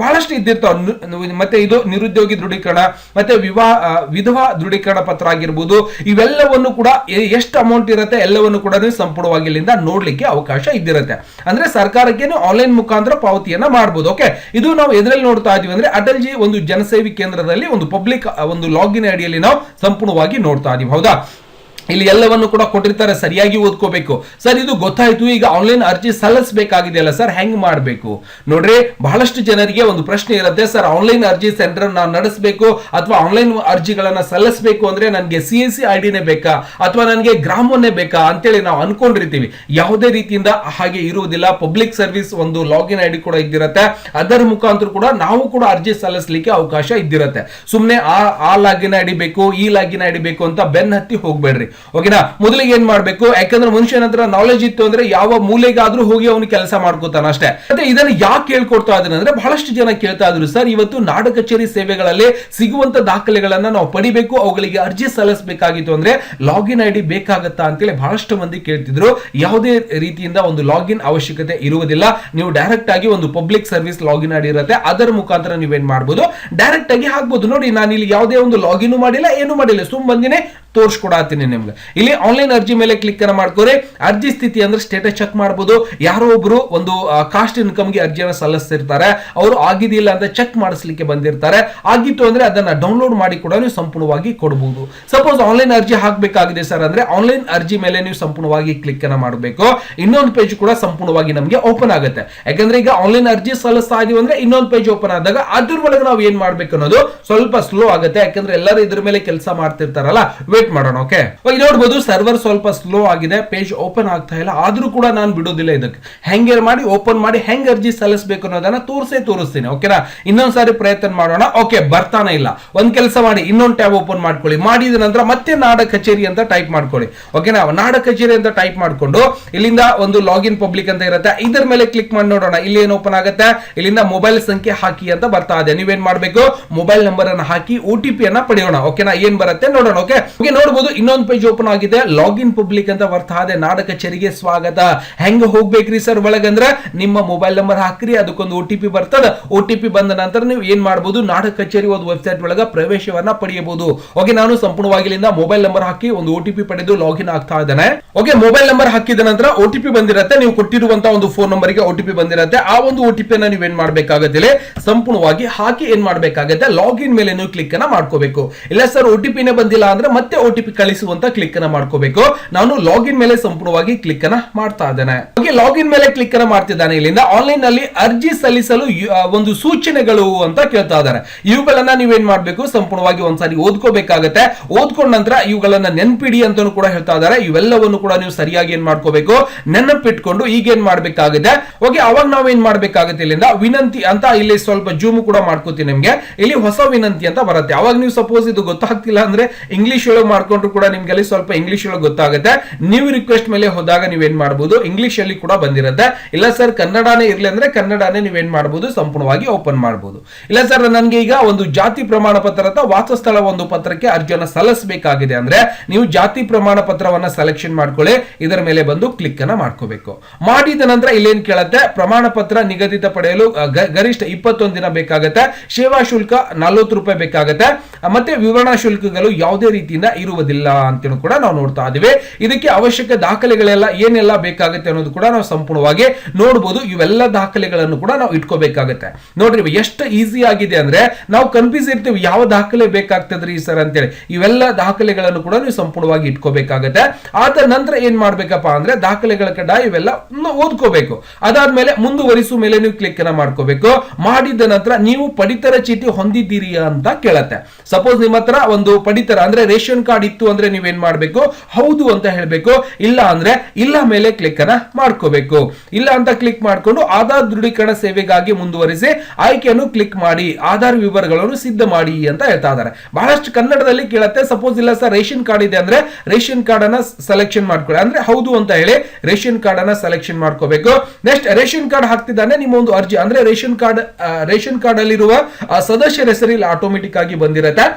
ಬಹಳಷ್ಟು ಇದ್ದಿರ್ತಾವ. ಮತ್ತೆ ಇದು ನಿರುದ್ಯೋಗಿ ದೃಢೀಕರಣ, ಮತ್ತೆ ವಿವಾಹ ವಿಧವಾ ದೃಢೀಕರಣ ಪತ್ರ ಆಗಿರ್ಬೋದು. ಇವೆಲ್ಲವನ್ನು ಕೂಡ ಎಷ್ಟು ಅಮೌಂಟ್ ಇರುತ್ತೆ ಎಲ್ಲವನ್ನು ಕೂಡ ನೀವು ಸಂಪೂರ್ಣವಾಗಿ ಇಲ್ಲಿಂದ ನೋಡ್ಲಿಕ್ಕೆ ಅವಕಾಶ ಇದ್ದಿರುತ್ತೆ. ಅಂದ್ರೆ ಸರ್ಕಾರಕ್ಕೆ ಆನ್ಲೈನ್ ಮುಖಾಂತರ ಪಾವತಿಯನ್ನ ಮಾಡಬಹುದು ಓಕೆ ಇದು ನಾವು ಎದ್ರಲ್ಲಿ ನೋಡ್ತಾ ಇದೀವಿ ಅಂದ್ರೆ ಅಟಲ್ ಜಿ ಒಂದು ಜನಸೇವಿ ಕೇಂದ್ರದಲ್ಲಿ ಒಂದು ಪಬ್ಲಿಕ್ ಒಂದು ಲಾಗಿನ್ ಅಡಿಯಲ್ಲಿ ನಾವು ಸಂಪೂರ್ಣವಾಗಿ ನೋಡ್ತಾ ಇದೀವಿ, ಹೌದಾ? ಇಲ್ಲಿ ಎಲ್ಲವನ್ನು ಕೂಡ ಕೊಟ್ಟಿರ್ತಾರೆ, ಸರಿಯಾಗಿ ಓದ್ಕೋಬೇಕು. ಸರ್, ಇದು ಗೊತ್ತಾಯ್ತು, ಈಗ ಆನ್ಲೈನ್ ಅರ್ಜಿ ಸಲ್ಲಿಸಬೇಕಾಗಿದೆಯಲ್ಲ ಸರ್, ಹೆಂಗ್ ಮಾಡಬೇಕು? ನೋಡ್ರಿ, ಬಹಳಷ್ಟು ಜನರಿಗೆ ಒಂದು ಪ್ರಶ್ನೆ ಇರುತ್ತೆ, ಸರ್ ಆನ್ಲೈನ್ ಅರ್ಜಿ ಸೆಂಟರ್ ನಾನು ನಡೆಸಬೇಕು ಅಥವಾ ಆನ್ಲೈನ್ ಅರ್ಜಿಗಳನ್ನ ಸಲ್ಲಿಸಬೇಕು ಅಂದ್ರೆ ನನಗೆ ಸಿ ಎಸ್ ಸಿ ಐ ಡಿನೇ ಬೇಕಾ? ಅಥವಾ ನನಗೆ ಗ್ರಾಮವನ್ನೇ ಬೇಕಾ? ಅಂತೇಳಿ ನಾವು ಅನ್ಕೊಂಡಿರ್ತೀವಿ. ಯಾವುದೇ ರೀತಿಯಿಂದ ಹಾಗೆ ಇರುವುದಿಲ್ಲ. ಪಬ್ಲಿಕ್ ಸರ್ವಿಸ್ ಒಂದು ಲಾಗಿನ್ ಐ ಕೂಡ ಇದ್ದಿರತ್ತೆ. ಅದರ ಮುಖಾಂತರ ಕೂಡ ನಾವು ಕೂಡ ಅರ್ಜಿ ಸಲ್ಲಿಸಲಿಕ್ಕೆ ಅವಕಾಶ ಇದ್ದಿರತ್ತೆ. ಸುಮ್ಮನೆ ಆ ಆ ಲಾಗಿನ್ ಐ ಬೇಕು, ಈ ಲಾಗಿನ್ ಐ ಬೇಕು ಅಂತ ಬೆನ್ ಹತ್ತಿ ಹೋಗ್ಬೇಡ್ರಿ. ಓಕೆನಾ ಮೊದಲಿಗೆ ಏನ್ ಮಾಡ್ಬೇಕು? ಯಾಕಂದ್ರೆ ಮನುಷ್ಯನ ಹತ್ರ ನಾಲೆಜ್ ಇತ್ತು ಅಂದ್ರೆ ಯಾವ ಮೂಲೆಗಾದ್ರೂ ಹೋಗಿ ಅವನು ಕೆಲಸ ಮಾಡ್ಕೋತಾನ ಅಷ್ಟೇ. ಮತ್ತೆ ಇದನ್ನ ಯಾಕೆ ಕೇಳ್ಕೊಡ್ತಾ ಇದ್ದಾನೆ ಅಂದ್ರೆ ಬಹಳಷ್ಟು ಜನ ಕೇಳ್ತಾ ಇದ್ರು, ಸರ್, ಇವತ್ತು ನಾಡ ಕಚೇರಿ ಸೇವೆಗಳಲ್ಲಿ ಸಿಗುವಂತ ದಾಖಲೆಗಳನ್ನ ನಾವು ಪಡಿಬೇಕು, ಅವುಗಳಿಗೆ ಅರ್ಜಿ ಸಲ್ಲಿಸಬೇಕಾಗಿತ್ತು ಅಂದ್ರೆ ಲಾಗಿನ್ ಐ ಡಿ ಬೇಕಾಗತ್ತಾ ಅಂತೇಳಿ ಬಹಳಷ್ಟು ಮಂದಿ ಕೇಳ್ತಿದ್ರು. ಯಾವುದೇ ರೀತಿಯಿಂದ ಒಂದು ಲಾಗಿನ್ ಅವಶ್ಯಕತೆ ಇರುವುದಿಲ್ಲ. ನೀವು ಡೈರೆಕ್ಟ್ ಆಗಿ ಒಂದು public service login I D ಇರುತ್ತೆ, ಅದರ ಮುಖಾಂತರ ನೀವೇನ್ ಮಾಡ್ಬೋದು? ಡೈರೆಕ್ಟ್ ಆಗಿ ಹಾಕ್ಬೋದು. ನೋಡಿ ನಾನು ಇಲ್ಲಿ ಯಾವುದೇ ಒಂದು ಲಾಗಿನ್ ಮಾಡಿಲ್ಲ, ಏನು ಮಾಡಿಲ್ಲ. ಸುಮ್ ಬಂದಿನೇ ತೋರ್ಸ್ಕೊಡತ್ತೀನಿ ನಿಮ್ಗೆ. ಇಲ್ಲಿ ಆನ್ಲೈನ್ ಅರ್ಜಿ ಮೇಲೆ ಕ್ಲಿಕ್ ಅನ್ನ ಮಾಡ್ಕೋರಿ. ಅರ್ಜಿ ಸ್ಥಿತಿ ಅಂದ್ರೆ ಸ್ಟೇಟಸ್ ಚೆಕ್ ಮಾಡಬಹುದು ಯಾರೋ ಒಬ್ರು ಒಂದು ಕಾಸ್ಟ್ ಇನ್ಕಮ್ಗೆ ಅರ್ಜಿಯನ್ನು ಸಲ್ಲಿಸ್ತಿರ್ತಾರೆ. ಅವರು ಆಗಿದೆಯಿಲ್ಲ ಅಂತ ಚೆಕ್ ಮಾಡಿಸ್ಲಿಕ್ಕೆ ಬಂದಿರ್ತಾರೆ. ಆಗಿತ್ತು ಅಂದ್ರೆ ಅದನ್ನ ಡೌನ್ಲೋಡ್ ಮಾಡಿ ಕೂಡ ನೀವು ಸಂಪೂರ್ಣವಾಗಿ ಕೊಡಬಹುದು ಸಪೋಸ್ ಆನ್ಲೈನ್ ಅರ್ಜಿ ಹಾಕಬೇಕಾಗಿದೆ ಸರ್ ಅಂದ್ರೆ ಆನ್ಲೈನ್ ಅರ್ಜಿ ಮೇಲೆ ನೀವು ಸಂಪೂರ್ಣವಾಗಿ ಕ್ಲಿಕ್ ಅನ್ನ ಮಾಡಬೇಕು. ಇನ್ನೊಂದು ಪೇಜ್ ಕೂಡ ಸಂಪೂರ್ಣವಾಗಿ ನಮಗೆ ಓಪನ್ ಆಗುತ್ತೆ. ಯಾಕಂದ್ರೆ ಈಗ ಆನ್ಲೈನ್ ಅರ್ಜಿ ಸಲ್ಲಿಸ್ತಾ ಇದೀವಿ ಅಂದ್ರೆ ಇನ್ನೊಂದು ಪೇಜ್ ಓಪನ್ ಆದಾಗ ಅದ್ರ ಒಳಗೆ ನಾವು ಏನ್ ಮಾಡ್ಬೇಕು ಅನ್ನೋದು ಸ್ವಲ್ಪ ಸ್ಲೋ ಆಗುತ್ತೆ. ಯಾಕಂದ್ರೆ ಎಲ್ಲರೂ ಇದ್ರ ಮೇಲೆ ಕೆಲಸ ಮಾಡ್ತಿರ್ತಾರಲ್ಲ. ವೇಟ್ ಮಾಡೋಣ ಓಕೆ ಈಗ ನೋಡ್ಬೋದು ಸರ್ವರ್ ಸ್ವಲ್ಪ ಸ್ಲೋ ಆಗಿದೆ ಪೇಜ್ ಓಪನ್ ಆಗ್ತಾ ಇಲ್ಲ, ಆದ್ರೂ ಕೂಡ ನಾನು ಬಿಡೋದಿಲ್ಲ ಇದಕ್ಕೆ. ಹೆಂಗೆ ಮಾಡಿ ಓಪನ್ ಮಾಡಿ ಹೆಂಗ್ ಅರ್ಜಿ ಸಲ್ಲಿಸಬೇಕು ಅನ್ನೋದನ್ನ ತೋರಿಸೇ ತೋರಿಸ್ತೀನಿ ಓಕೆನಾ ಇನ್ನೊಂದ್ಸಾರಿ ಪ್ರಯತ್ನ ಮಾಡೋಣ. ಓಕೆ ಬರ್ತಾನೆ ಇಲ್ಲ. ಒಂದ್ ಕೆಲಸ ಮಾಡಿ, ಇನ್ನೊಂದು ಟ್ಯಾಬ್ ಓಪನ್ ಮಾಡ್ಕೊಳ್ಳಿ. ಮಾಡಿದ ನಂತರ ಮತ್ತೆ ನಾಡ ಕಚೇರಿ ಅಂತ ಟೈಪ್ ಮಾಡ್ಕೊಳ್ಳಿ ಓಕೆನಾ ನಾಡ ಕಚೇರಿ ಅಂತ ಟೈಪ್ ಮಾಡ್ಕೊಂಡು, ಇಲ್ಲಿಂದ ಒಂದು ಲಾಗಿನ್ ಪಬ್ಲಿಕ್ ಅಂತ ಇರುತ್ತೆ, ಇದರ ಮೇಲೆ ಕ್ಲಿಕ್ ಮಾಡಿ ನೋಡೋಣ. ಇಲ್ಲಿ ಏನು ಓಪನ್ ಆಗುತ್ತೆ? ಇಲ್ಲಿಂದ ಮೊಬೈಲ್ ಸಂಖ್ಯೆ ಹಾಕಿ ಅಂತ ಬರ್ತಾ ಇದೆ. ನೀವೇನ್ ಮಾಡಬೇಕು? ಮೊಬೈಲ್ ನಂಬರ್ ಅನ್ನ ಹಾಕಿ ಒ ಟಿ ಪಿ ಅನ್ನ ಪಡೆಯೋಣ ಓಕೆನಾ ಏನ್ ಬರುತ್ತೆ ನೋಡೋಣ ಓಕೆ ನೋಡಬಹುದು ಇನ್ನೊಂದು ಪೇಜ್ ಓಪನ್ ಆಗಿದೆ ಲಾಗಿನ್ ಪಬ್ಲಿಕ್ ಅಂತ ಬರ್ತಾ ಇದೆ. ನಾಡ ಕಚೇರಿಗೆ ಸ್ವಾಗತ. ಹೆಂಗ ಹೋಗ್ಬೇಕ್ರಿ ಸರ್ ಒಳಗಂದ್ರ? ನಿಮ್ಮ ಮೊಬೈಲ್ ನಂಬರ್ ಹಾಕ್ರಿ, ಅದಕ್ಕೊಂದು ಒ ಟಿ ಬರ್ತದ. ಒ ಟಿ ಬಂದ ನಂತರ ನೀವು ಏನ್ ಮಾಡಬಹುದು ನಾಡ ಕಚೇರಿ ಒಂದು ವೆಬ್ಸೈಟ್ ಒಳಗ ಪ್ರವೇಶವನ್ನ ಪಡೆಯಬಹುದು. ಓಕೆ, ನಾನು ಸಂಪೂರ್ಣವಾಗಿ ಮೊಬೈಲ್ ನಂಬರ್ ಹಾಕಿ ಒಂದು ಒ ಟಿ ಪಡೆದು ಲಾಗಿನ್ ಆಗ್ತಾ ಇದ್ದಾನೆ. ಓಕೆ, ಮೊಬೈಲ್ ನಂಬರ್ ಹಾಕಿದ ನಂತರ ಒ ಟಿ ಬಂದಿರತ್ತೆ. ನೀವು ಕೊಟ್ಟಿರುವಂತ ಒಂದು ಫೋನ್ ನಂಬರ್ಗೆ ಒ ಟಿ ಬಂದಿರತ್ತೆ. ಆ ಒಂದು ಒ ಟಿ ನೀವು ಏನ್ ಮಾಡ್ಬೇಕಾಗತ್ತೆ ಸಂಪೂರ್ಣವಾಗಿ ಹಾಕಿ ಏನ್ ಮಾಡಬೇಕಾಗತ್ತೆ? ಲಾಗಿನ್ ಮೇಲೆ ನೀವು ಕ್ಲಿಕ್ ಅನ್ನ ಮಾಡ್ಕೋಬೇಕು. ಇಲ್ಲ ಸರ್ ಒ ಟಿ ಪಿನೇ ಬಂದಿಲ್ಲ ಅಂದ್ರೆ ಮತ್ತೆ ಒ ಟಿ ಕಳಿಸುವಂತ ಕ್ಲಿಕ್ ಅನ್ನ ಮಾಡ್ಕೋಬೇಕು. ನಾನು ಲಾಗಿನ್ ಮೇಲೆ ಸಂಪೂರ್ಣವಾಗಿ ಕ್ಲಿಕ್ ಅನ್ನ ಮಾಡ್ತಾ ಇದ್ದೇನೆ. ಲಾಗಿನ್ ಮೇಲೆ ಕ್ಲಿಕ್ ಅನ್ನ ಮಾಡ್ತಿದ್ದಾನೆ ಇಲ್ಲಿಂದ ಆನ್ಲೈನ್ನಲ್ಲಿ ಅರ್ಜಿ ಸಲ್ಲಿಸಲು ಒಂದು ಸೂಚನೆಗಳು ಅಂತ ಕೇಳ್ತಾ ಇದ್ದಾರೆ ಇವುಗಳನ್ನ ನೀವೇನ್ ಮಾಡ್ಬೇಕು? ಸಂಪೂರ್ಣವಾಗಿ ಒಂದ್ಸಾರಿ ಓದ್ಕೋಬೇಕಾಗತ್ತೆ. ಓದ್ಕೊಂಡ ನಂತರ ಇವುಗಳನ್ನ ನೆನ್ಪಿಡಿ ಅಂತಾನು ಕೂಡ ಹೇಳ್ತಾ ಇದ್ದಾರೆ. ಇವೆಲ್ಲವನ್ನು ಕೂಡ ನೀವು ಸರಿಯಾಗಿ ಏನ್ ಮಾಡ್ಕೋಬೇಕು? ನೆನಪಿಟ್ಕೊಂಡು ಈಗ ಏನ್ ಮಾಡ್ಬೇಕಾಗುತ್ತೆ. ಓಕೆ, ಅವಾಗ ನಾವ್ ಏನ್ ಮಾಡ್ಬೇಕಾಗುತ್ತೆ ಇಲ್ಲಿಂದ? ವಿನಂತಿ ಅಂತ ಇಲ್ಲಿ ಸ್ವಲ್ಪ ಜೂಮ್ ಕೂಡ ಮಾಡ್ಕೋತೀನಿ ನಿಮ್ಗೆ. ಇಲ್ಲಿ ಹೊಸ ವಿನಂತಿ ಅಂತ ಬರುತ್ತೆ. ಅವಾಗ ನೀವು ಸಪೋಸ್ ಇದು ಗೊತ್ತಾಗ್ತಿಲ್ಲ ಅಂದ್ರೆ ಇಂಗ್ಲಿಷ್ ಒಳಗೆ ಮಾಡ್ಕೊಂಡ್ರು ಕೂಡ ನಿಮ್ಗೆ ಅಲ್ಲಿ ಸ್ವಲ್ಪ ಇಂಗ್ಲಿಷ್ ಒಳಗೆ ಗೊತ್ತಾಗುತ್ತೆ. ನೀವು ರಿಕ್ವೆಸ್ಟ್ ಮೇಲೆ ಹೋದಾಗ ನೀವೇನ್ ಮಾಡಬಹುದು ಇಂಗ್ಲಿಷ್ ಅಲ್ಲಿ ಕೂಡ ಬಂದಿರುತ್ತೆ. ಇಲ್ಲ ಸರ್ ಕನ್ನಡನೇ ಇರ್ಲಿ ಅಂದ್ರೆ ಕನ್ನಡನೇ ನೀವೇನ್ ಮಾಡಬಹುದು ಸಂಪೂರ್ಣವಾಗಿ ಓಪನ್ ಮಾಡಬಹುದು ಇಲ್ಲ ಸರ್ ನನಗೆ ಈಗ ಒಂದು ಜಾತಿ ಪ್ರಮಾಣ ಪತ್ರ ಅಥವಾ ವಾಸಸ್ಥಳ ಒಂದು ಪತ್ರಕ್ಕೆ ಅರ್ಜಿಯನ್ನು ಸಲ್ಲಿಸಬೇಕಾಗಿದೆ ಅಂದ್ರೆ ನೀವು ಜಾತಿ ಪ್ರಮಾಣ ಪತ್ರವನ್ನ ಸೆಲೆಕ್ಷನ್ ಮಾಡ್ಕೊಳ್ಳಿ. ಇದರ ಮೇಲೆ ಬಂದು ಕ್ಲಿಕ್ ಅನ್ನ ಮಾಡ್ಕೋಬೇಕು. ಮಾಡಿದ ನಂತರ ಇಲ್ಲೇನ್ ಕೇಳುತ್ತೆ? ಪ್ರಮಾಣ ಪತ್ರ ನಿಗದಿತ ಪಡೆಯಲು ಗರಿಷ್ಠ ಇಪ್ಪತ್ತೊಂದು ದಿನ ಬೇಕಾಗುತ್ತೆ. ಸೇವಾ ಶುಲ್ಕ ನಲ್ವತ್ತು ರೂಪಾಯಿ ಬೇಕಾಗುತ್ತೆ. ಮತ್ತೆ ವಿವರಣಾ ಶುಲ್ಕಗಳು ಯಾವುದೇ ರೀತಿಯಿಂದ ಇರುವುದಿಲ್ಲ ಕೂಡ ನಾವು ನೋಡ್ತಾ ಇದೀವಿ ಇದಕ್ಕೆ ಅವಶ್ಯಕ ದಾಖಲೆಗಳೆಲ್ಲ ಏನೆಲ್ಲ ಬೇಕಾಗುತ್ತೆ ಅನ್ನೋದು ಕೂಡ ನಾವು ಸಂಪೂರ್ಣವಾಗಿ ನೋಡಬಹುದು ಇವೆಲ್ಲ ದಾಖಲೆಗಳನ್ನು ಕೂಡ ನಾವು ಇಟ್ಕೋಬೇಕಾಗುತ್ತೆ. ನೋಡ್ರಿ ಎಷ್ಟು ಈಸಿ ಆಗಿದೆ ಅಂದ್ರೆ ನಾವು ಕನ್ಫ್ಯೂಸ್ ಇರ್ತೀವಿ, ಯಾವ ದಾಖಲೆ ಬೇಕಾಗ್ತದ್ರಿ ಸರ್ ಅಂತೇಳಿ. ಇವೆಲ್ಲ ದಾಖಲೆಗಳನ್ನು ಕೂಡ ನೀವು ಸಂಪೂರ್ಣವಾಗಿ ಇಟ್ಕೋಬೇಕಾಗತ್ತೆ. ಆದ ನಂತರ ಏನ್ ಮಾಡ್ಬೇಕಪ್ಪ ಅಂದ್ರೆ ದಾಖಲೆಗಳ ಕಡ ಇವೆಲ್ಲ ಓದ್ಕೋಬೇಕು. ಅದಾದ್ಮೇಲೆ ಮುಂದುವರಿಸುವ ಮೇಲೆ ನೀವು ಕ್ಲಿಕ್ ಅನ್ನ ಮಾಡ್ಕೋಬೇಕು. ಮಾಡಿದ ನಂತರ ನೀವು ಪಡಿತರ ಚೀಟಿ ಹೊಂದಿದ್ದೀರಿ ಅಂತ ಕೇಳತ್ತೆ. ಸಪೋಸ್ ನಿಮ್ಮ ಹತ್ರ ಒಂದು ಪಡಿತರ ಅಂದ್ರೆ ರೇಷನ್ ಕಾರ್ಡ್ ಇತ್ತು ಅಂದ್ರೆ ನೀವೇನ್ ಮಾಡ್ಬೇಕು? ಹೌದು ಅಂತ ಹೇಳಬೇಕು. ಇಲ್ಲ ಅಂದ್ರೆ ಇಲ್ಲ ಮೇಲೆ ಕ್ಲಿಕ್ ಅನ್ನ ಮಾಡ್ಕೋಬೇಕು. ಇಲ್ಲ ಅಂತ ಕ್ಲಿಕ್ ಮಾಡ್ಕೊಂಡು ಆಧಾರ್ ದೃಢೀಕರಣ ಸೇವೆಗಾಗಿ ಮುಂದುವರಿಸಿ ಆಯ್ಕೆಯನ್ನು ಕ್ಲಿಕ್ ಮಾಡಿ, ಆಧಾರ್ ವಿವರಗಳನ್ನು ಸಿದ್ಧ ಮಾಡಿ ಅಂತ ಹೇಳ್ತಾ ಇದ್ದಾರೆ. ಬಹಳಷ್ಟು ಕನ್ನಡದಲ್ಲಿ ಕೇಳುತ್ತೆ. ಸಪೋಸ್ ಇಲ್ಲ ಸರ್ ರೇಷನ್ ಕಾರ್ಡ್ ಇದೆ ಅಂದ್ರೆ ರೇಷನ್ ಕಾರ್ಡ್ ಅನ್ನ ಸೆಲೆಕ್ಷನ್ ಮಾಡ್ಕೊಳ್ಳಿ. ಅಂದ್ರೆ ಹೌದು ಅಂತ ಹೇಳಿ ರೇಷನ್ ಕಾರ್ಡ್ ಅನ್ನ ಸೆಲೆಕ್ಷನ್ ಮಾಡ್ಕೋಬೇಕು. ನೆಕ್ಸ್ಟ್ ರೇಷನ್ ಕಾರ್ಡ್ ಹಾಕ್ತಿದ್ದಾನೆ, ನಿಮ್ಮ ಒಂದು ಅರ್ಜಿ. ಅಂದ್ರೆ ರೇಷನ್ ಕಾರ್ಡ್ ರೇಷನ್ ಕಾರ್ಡ್ ಅಲ್ಲಿರುವ ಸದಸ್ಯರ ಹೆಸರಿಲ್ಲಿ ಆಟೋಮೆಟಿಕ್ ಆಗಿ ಬಂದಿರತ್ತೆ.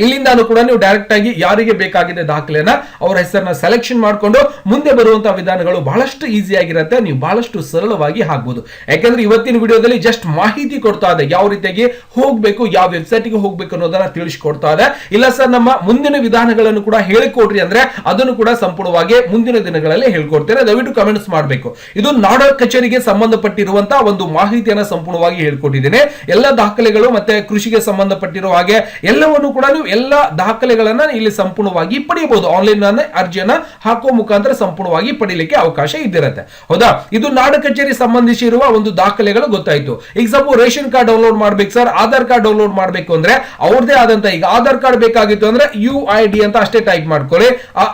ಇಲ್ಲಿಂದಾನು ಕೂಡ ನೀವು ಡೈರೆಕ್ಟ್ ಆಗಿ ಯಾರಿಗೆ ಬೇಕಾಗಿದೆ ದಾಖಲೆನ ಅವರ ಹೆಸರನ್ನ ಸೆಲೆಕ್ಷನ್ ಮಾಡಿಕೊಂಡು ಮುಂದೆ ಬರುವಂತಹ ವಿಧಾನಗಳು ಬಹಳಷ್ಟು ಈಸಿ ಆಗಿರುತ್ತೆ, ನೀವು ಬಹಳಷ್ಟು ಸರಳವಾಗಿ ಹಾಕ್ಬೋದು. ಯಾಕಂದ್ರೆ ಇವತ್ತಿನ ವಿಡಿಯೋದಲ್ಲಿ ಜಸ್ಟ್ ಮಾಹಿತಿ ಕೊಡ್ತಾ ಇದೆ, ಯಾವ ರೀತಿಯಾಗಿ ಹೋಗ್ಬೇಕು, ಯಾವ ವೆಬ್ಸೈಟ್ಗೆ ಹೋಗ್ಬೇಕು ಅನ್ನೋದನ್ನ ತಿಳಿಸ್ಕೊಡ್ತಾ ಇದೆ. ಇಲ್ಲ ಸರ್ ನಮ್ಮ ಮುಂದಿನ ವಿಧಾನಗಳನ್ನು ಕೂಡ ಹೇಳಿಕೊಡ್ರಿ ಅಂದ್ರೆ ಅದನ್ನು ಕೂಡ ಸಂಪೂರ್ಣವಾಗಿ ಮುಂದಿನ ದಿನಗಳಲ್ಲಿ ಹೇಳ್ಕೊಡ್ತೇನೆ. ದಯವಿಟ್ಟು ಕಮೆಂಟ್ಸ್ ಮಾಡಬೇಕು. ಇದು ನಾಡ ಕಚೇರಿಗೆ ಸಂಬಂಧಪಟ್ಟಿರುವಂತಹ ಒಂದು ಮಾಹಿತಿಯನ್ನ ಸಂಪೂರ್ಣವಾಗಿ ಹೇಳ್ಕೊಟ್ಟಿದ್ದೇನೆ. ಎಲ್ಲ ದಾಖಲೆಗಳು ಮತ್ತೆ ಕೃಷಿಗೆ ಸಂಬಂಧಪಟ್ಟಿರುವ ಹಾಗೆ ಎಲ್ಲವನ್ನು ಕೂಡ ನೀವು ಎಲ್ಲ ದಾಖಲೆಗಳನ್ನ ಇಲ್ಲಿ ಸಂಪೂರ್ಣವಾಗಿ ಪಡೆಯಬಹುದು. ಆನ್ಲೈನ್ ಅರ್ಜಿಯನ್ನ ಹಾಕುವ ಮುಖಾಂತರ ಸಂಪೂರ್ಣವಾಗಿ ಪಡಿಲಿಕ್ಕೆ ಅವಕಾಶ ಇದ್ದಿರುತ್ತೆ. ಹೌದಾ? ಇದು ನಾಡ ಕಚೇರಿ ಸಂಬಂಧಿಸಿರುವ ಒಂದು ದಾಖಲೆಗಳು ಗೊತ್ತಾಯ್ತು. ಸಪೋಸ್ ರೇಷನ್ ಕಾರ್ಡ್ ಡೌನ್ಲೋಡ್ ಮಾಡ್ಬೇಕು ಸರ್. ಆಧಾರ್ ಕಾರ್ಡ್ ಡೌನ್ಲೋಡ್ ಮಾಡಬೇಕು ಅಂದ್ರೆ ಅವ್ರದೇ ಆದಂತ ಈಗ ಆಧಾರ್ ಕಾರ್ಡ್ ಬೇಕಾಗಿತ್ತು ಅಂದ್ರೆ ಯು ಐ ಡಿ ಅಂತ ಅಷ್ಟೇ ಟೈಪ್ ಮಾಡ್ಕೊಳ್ಳಿ.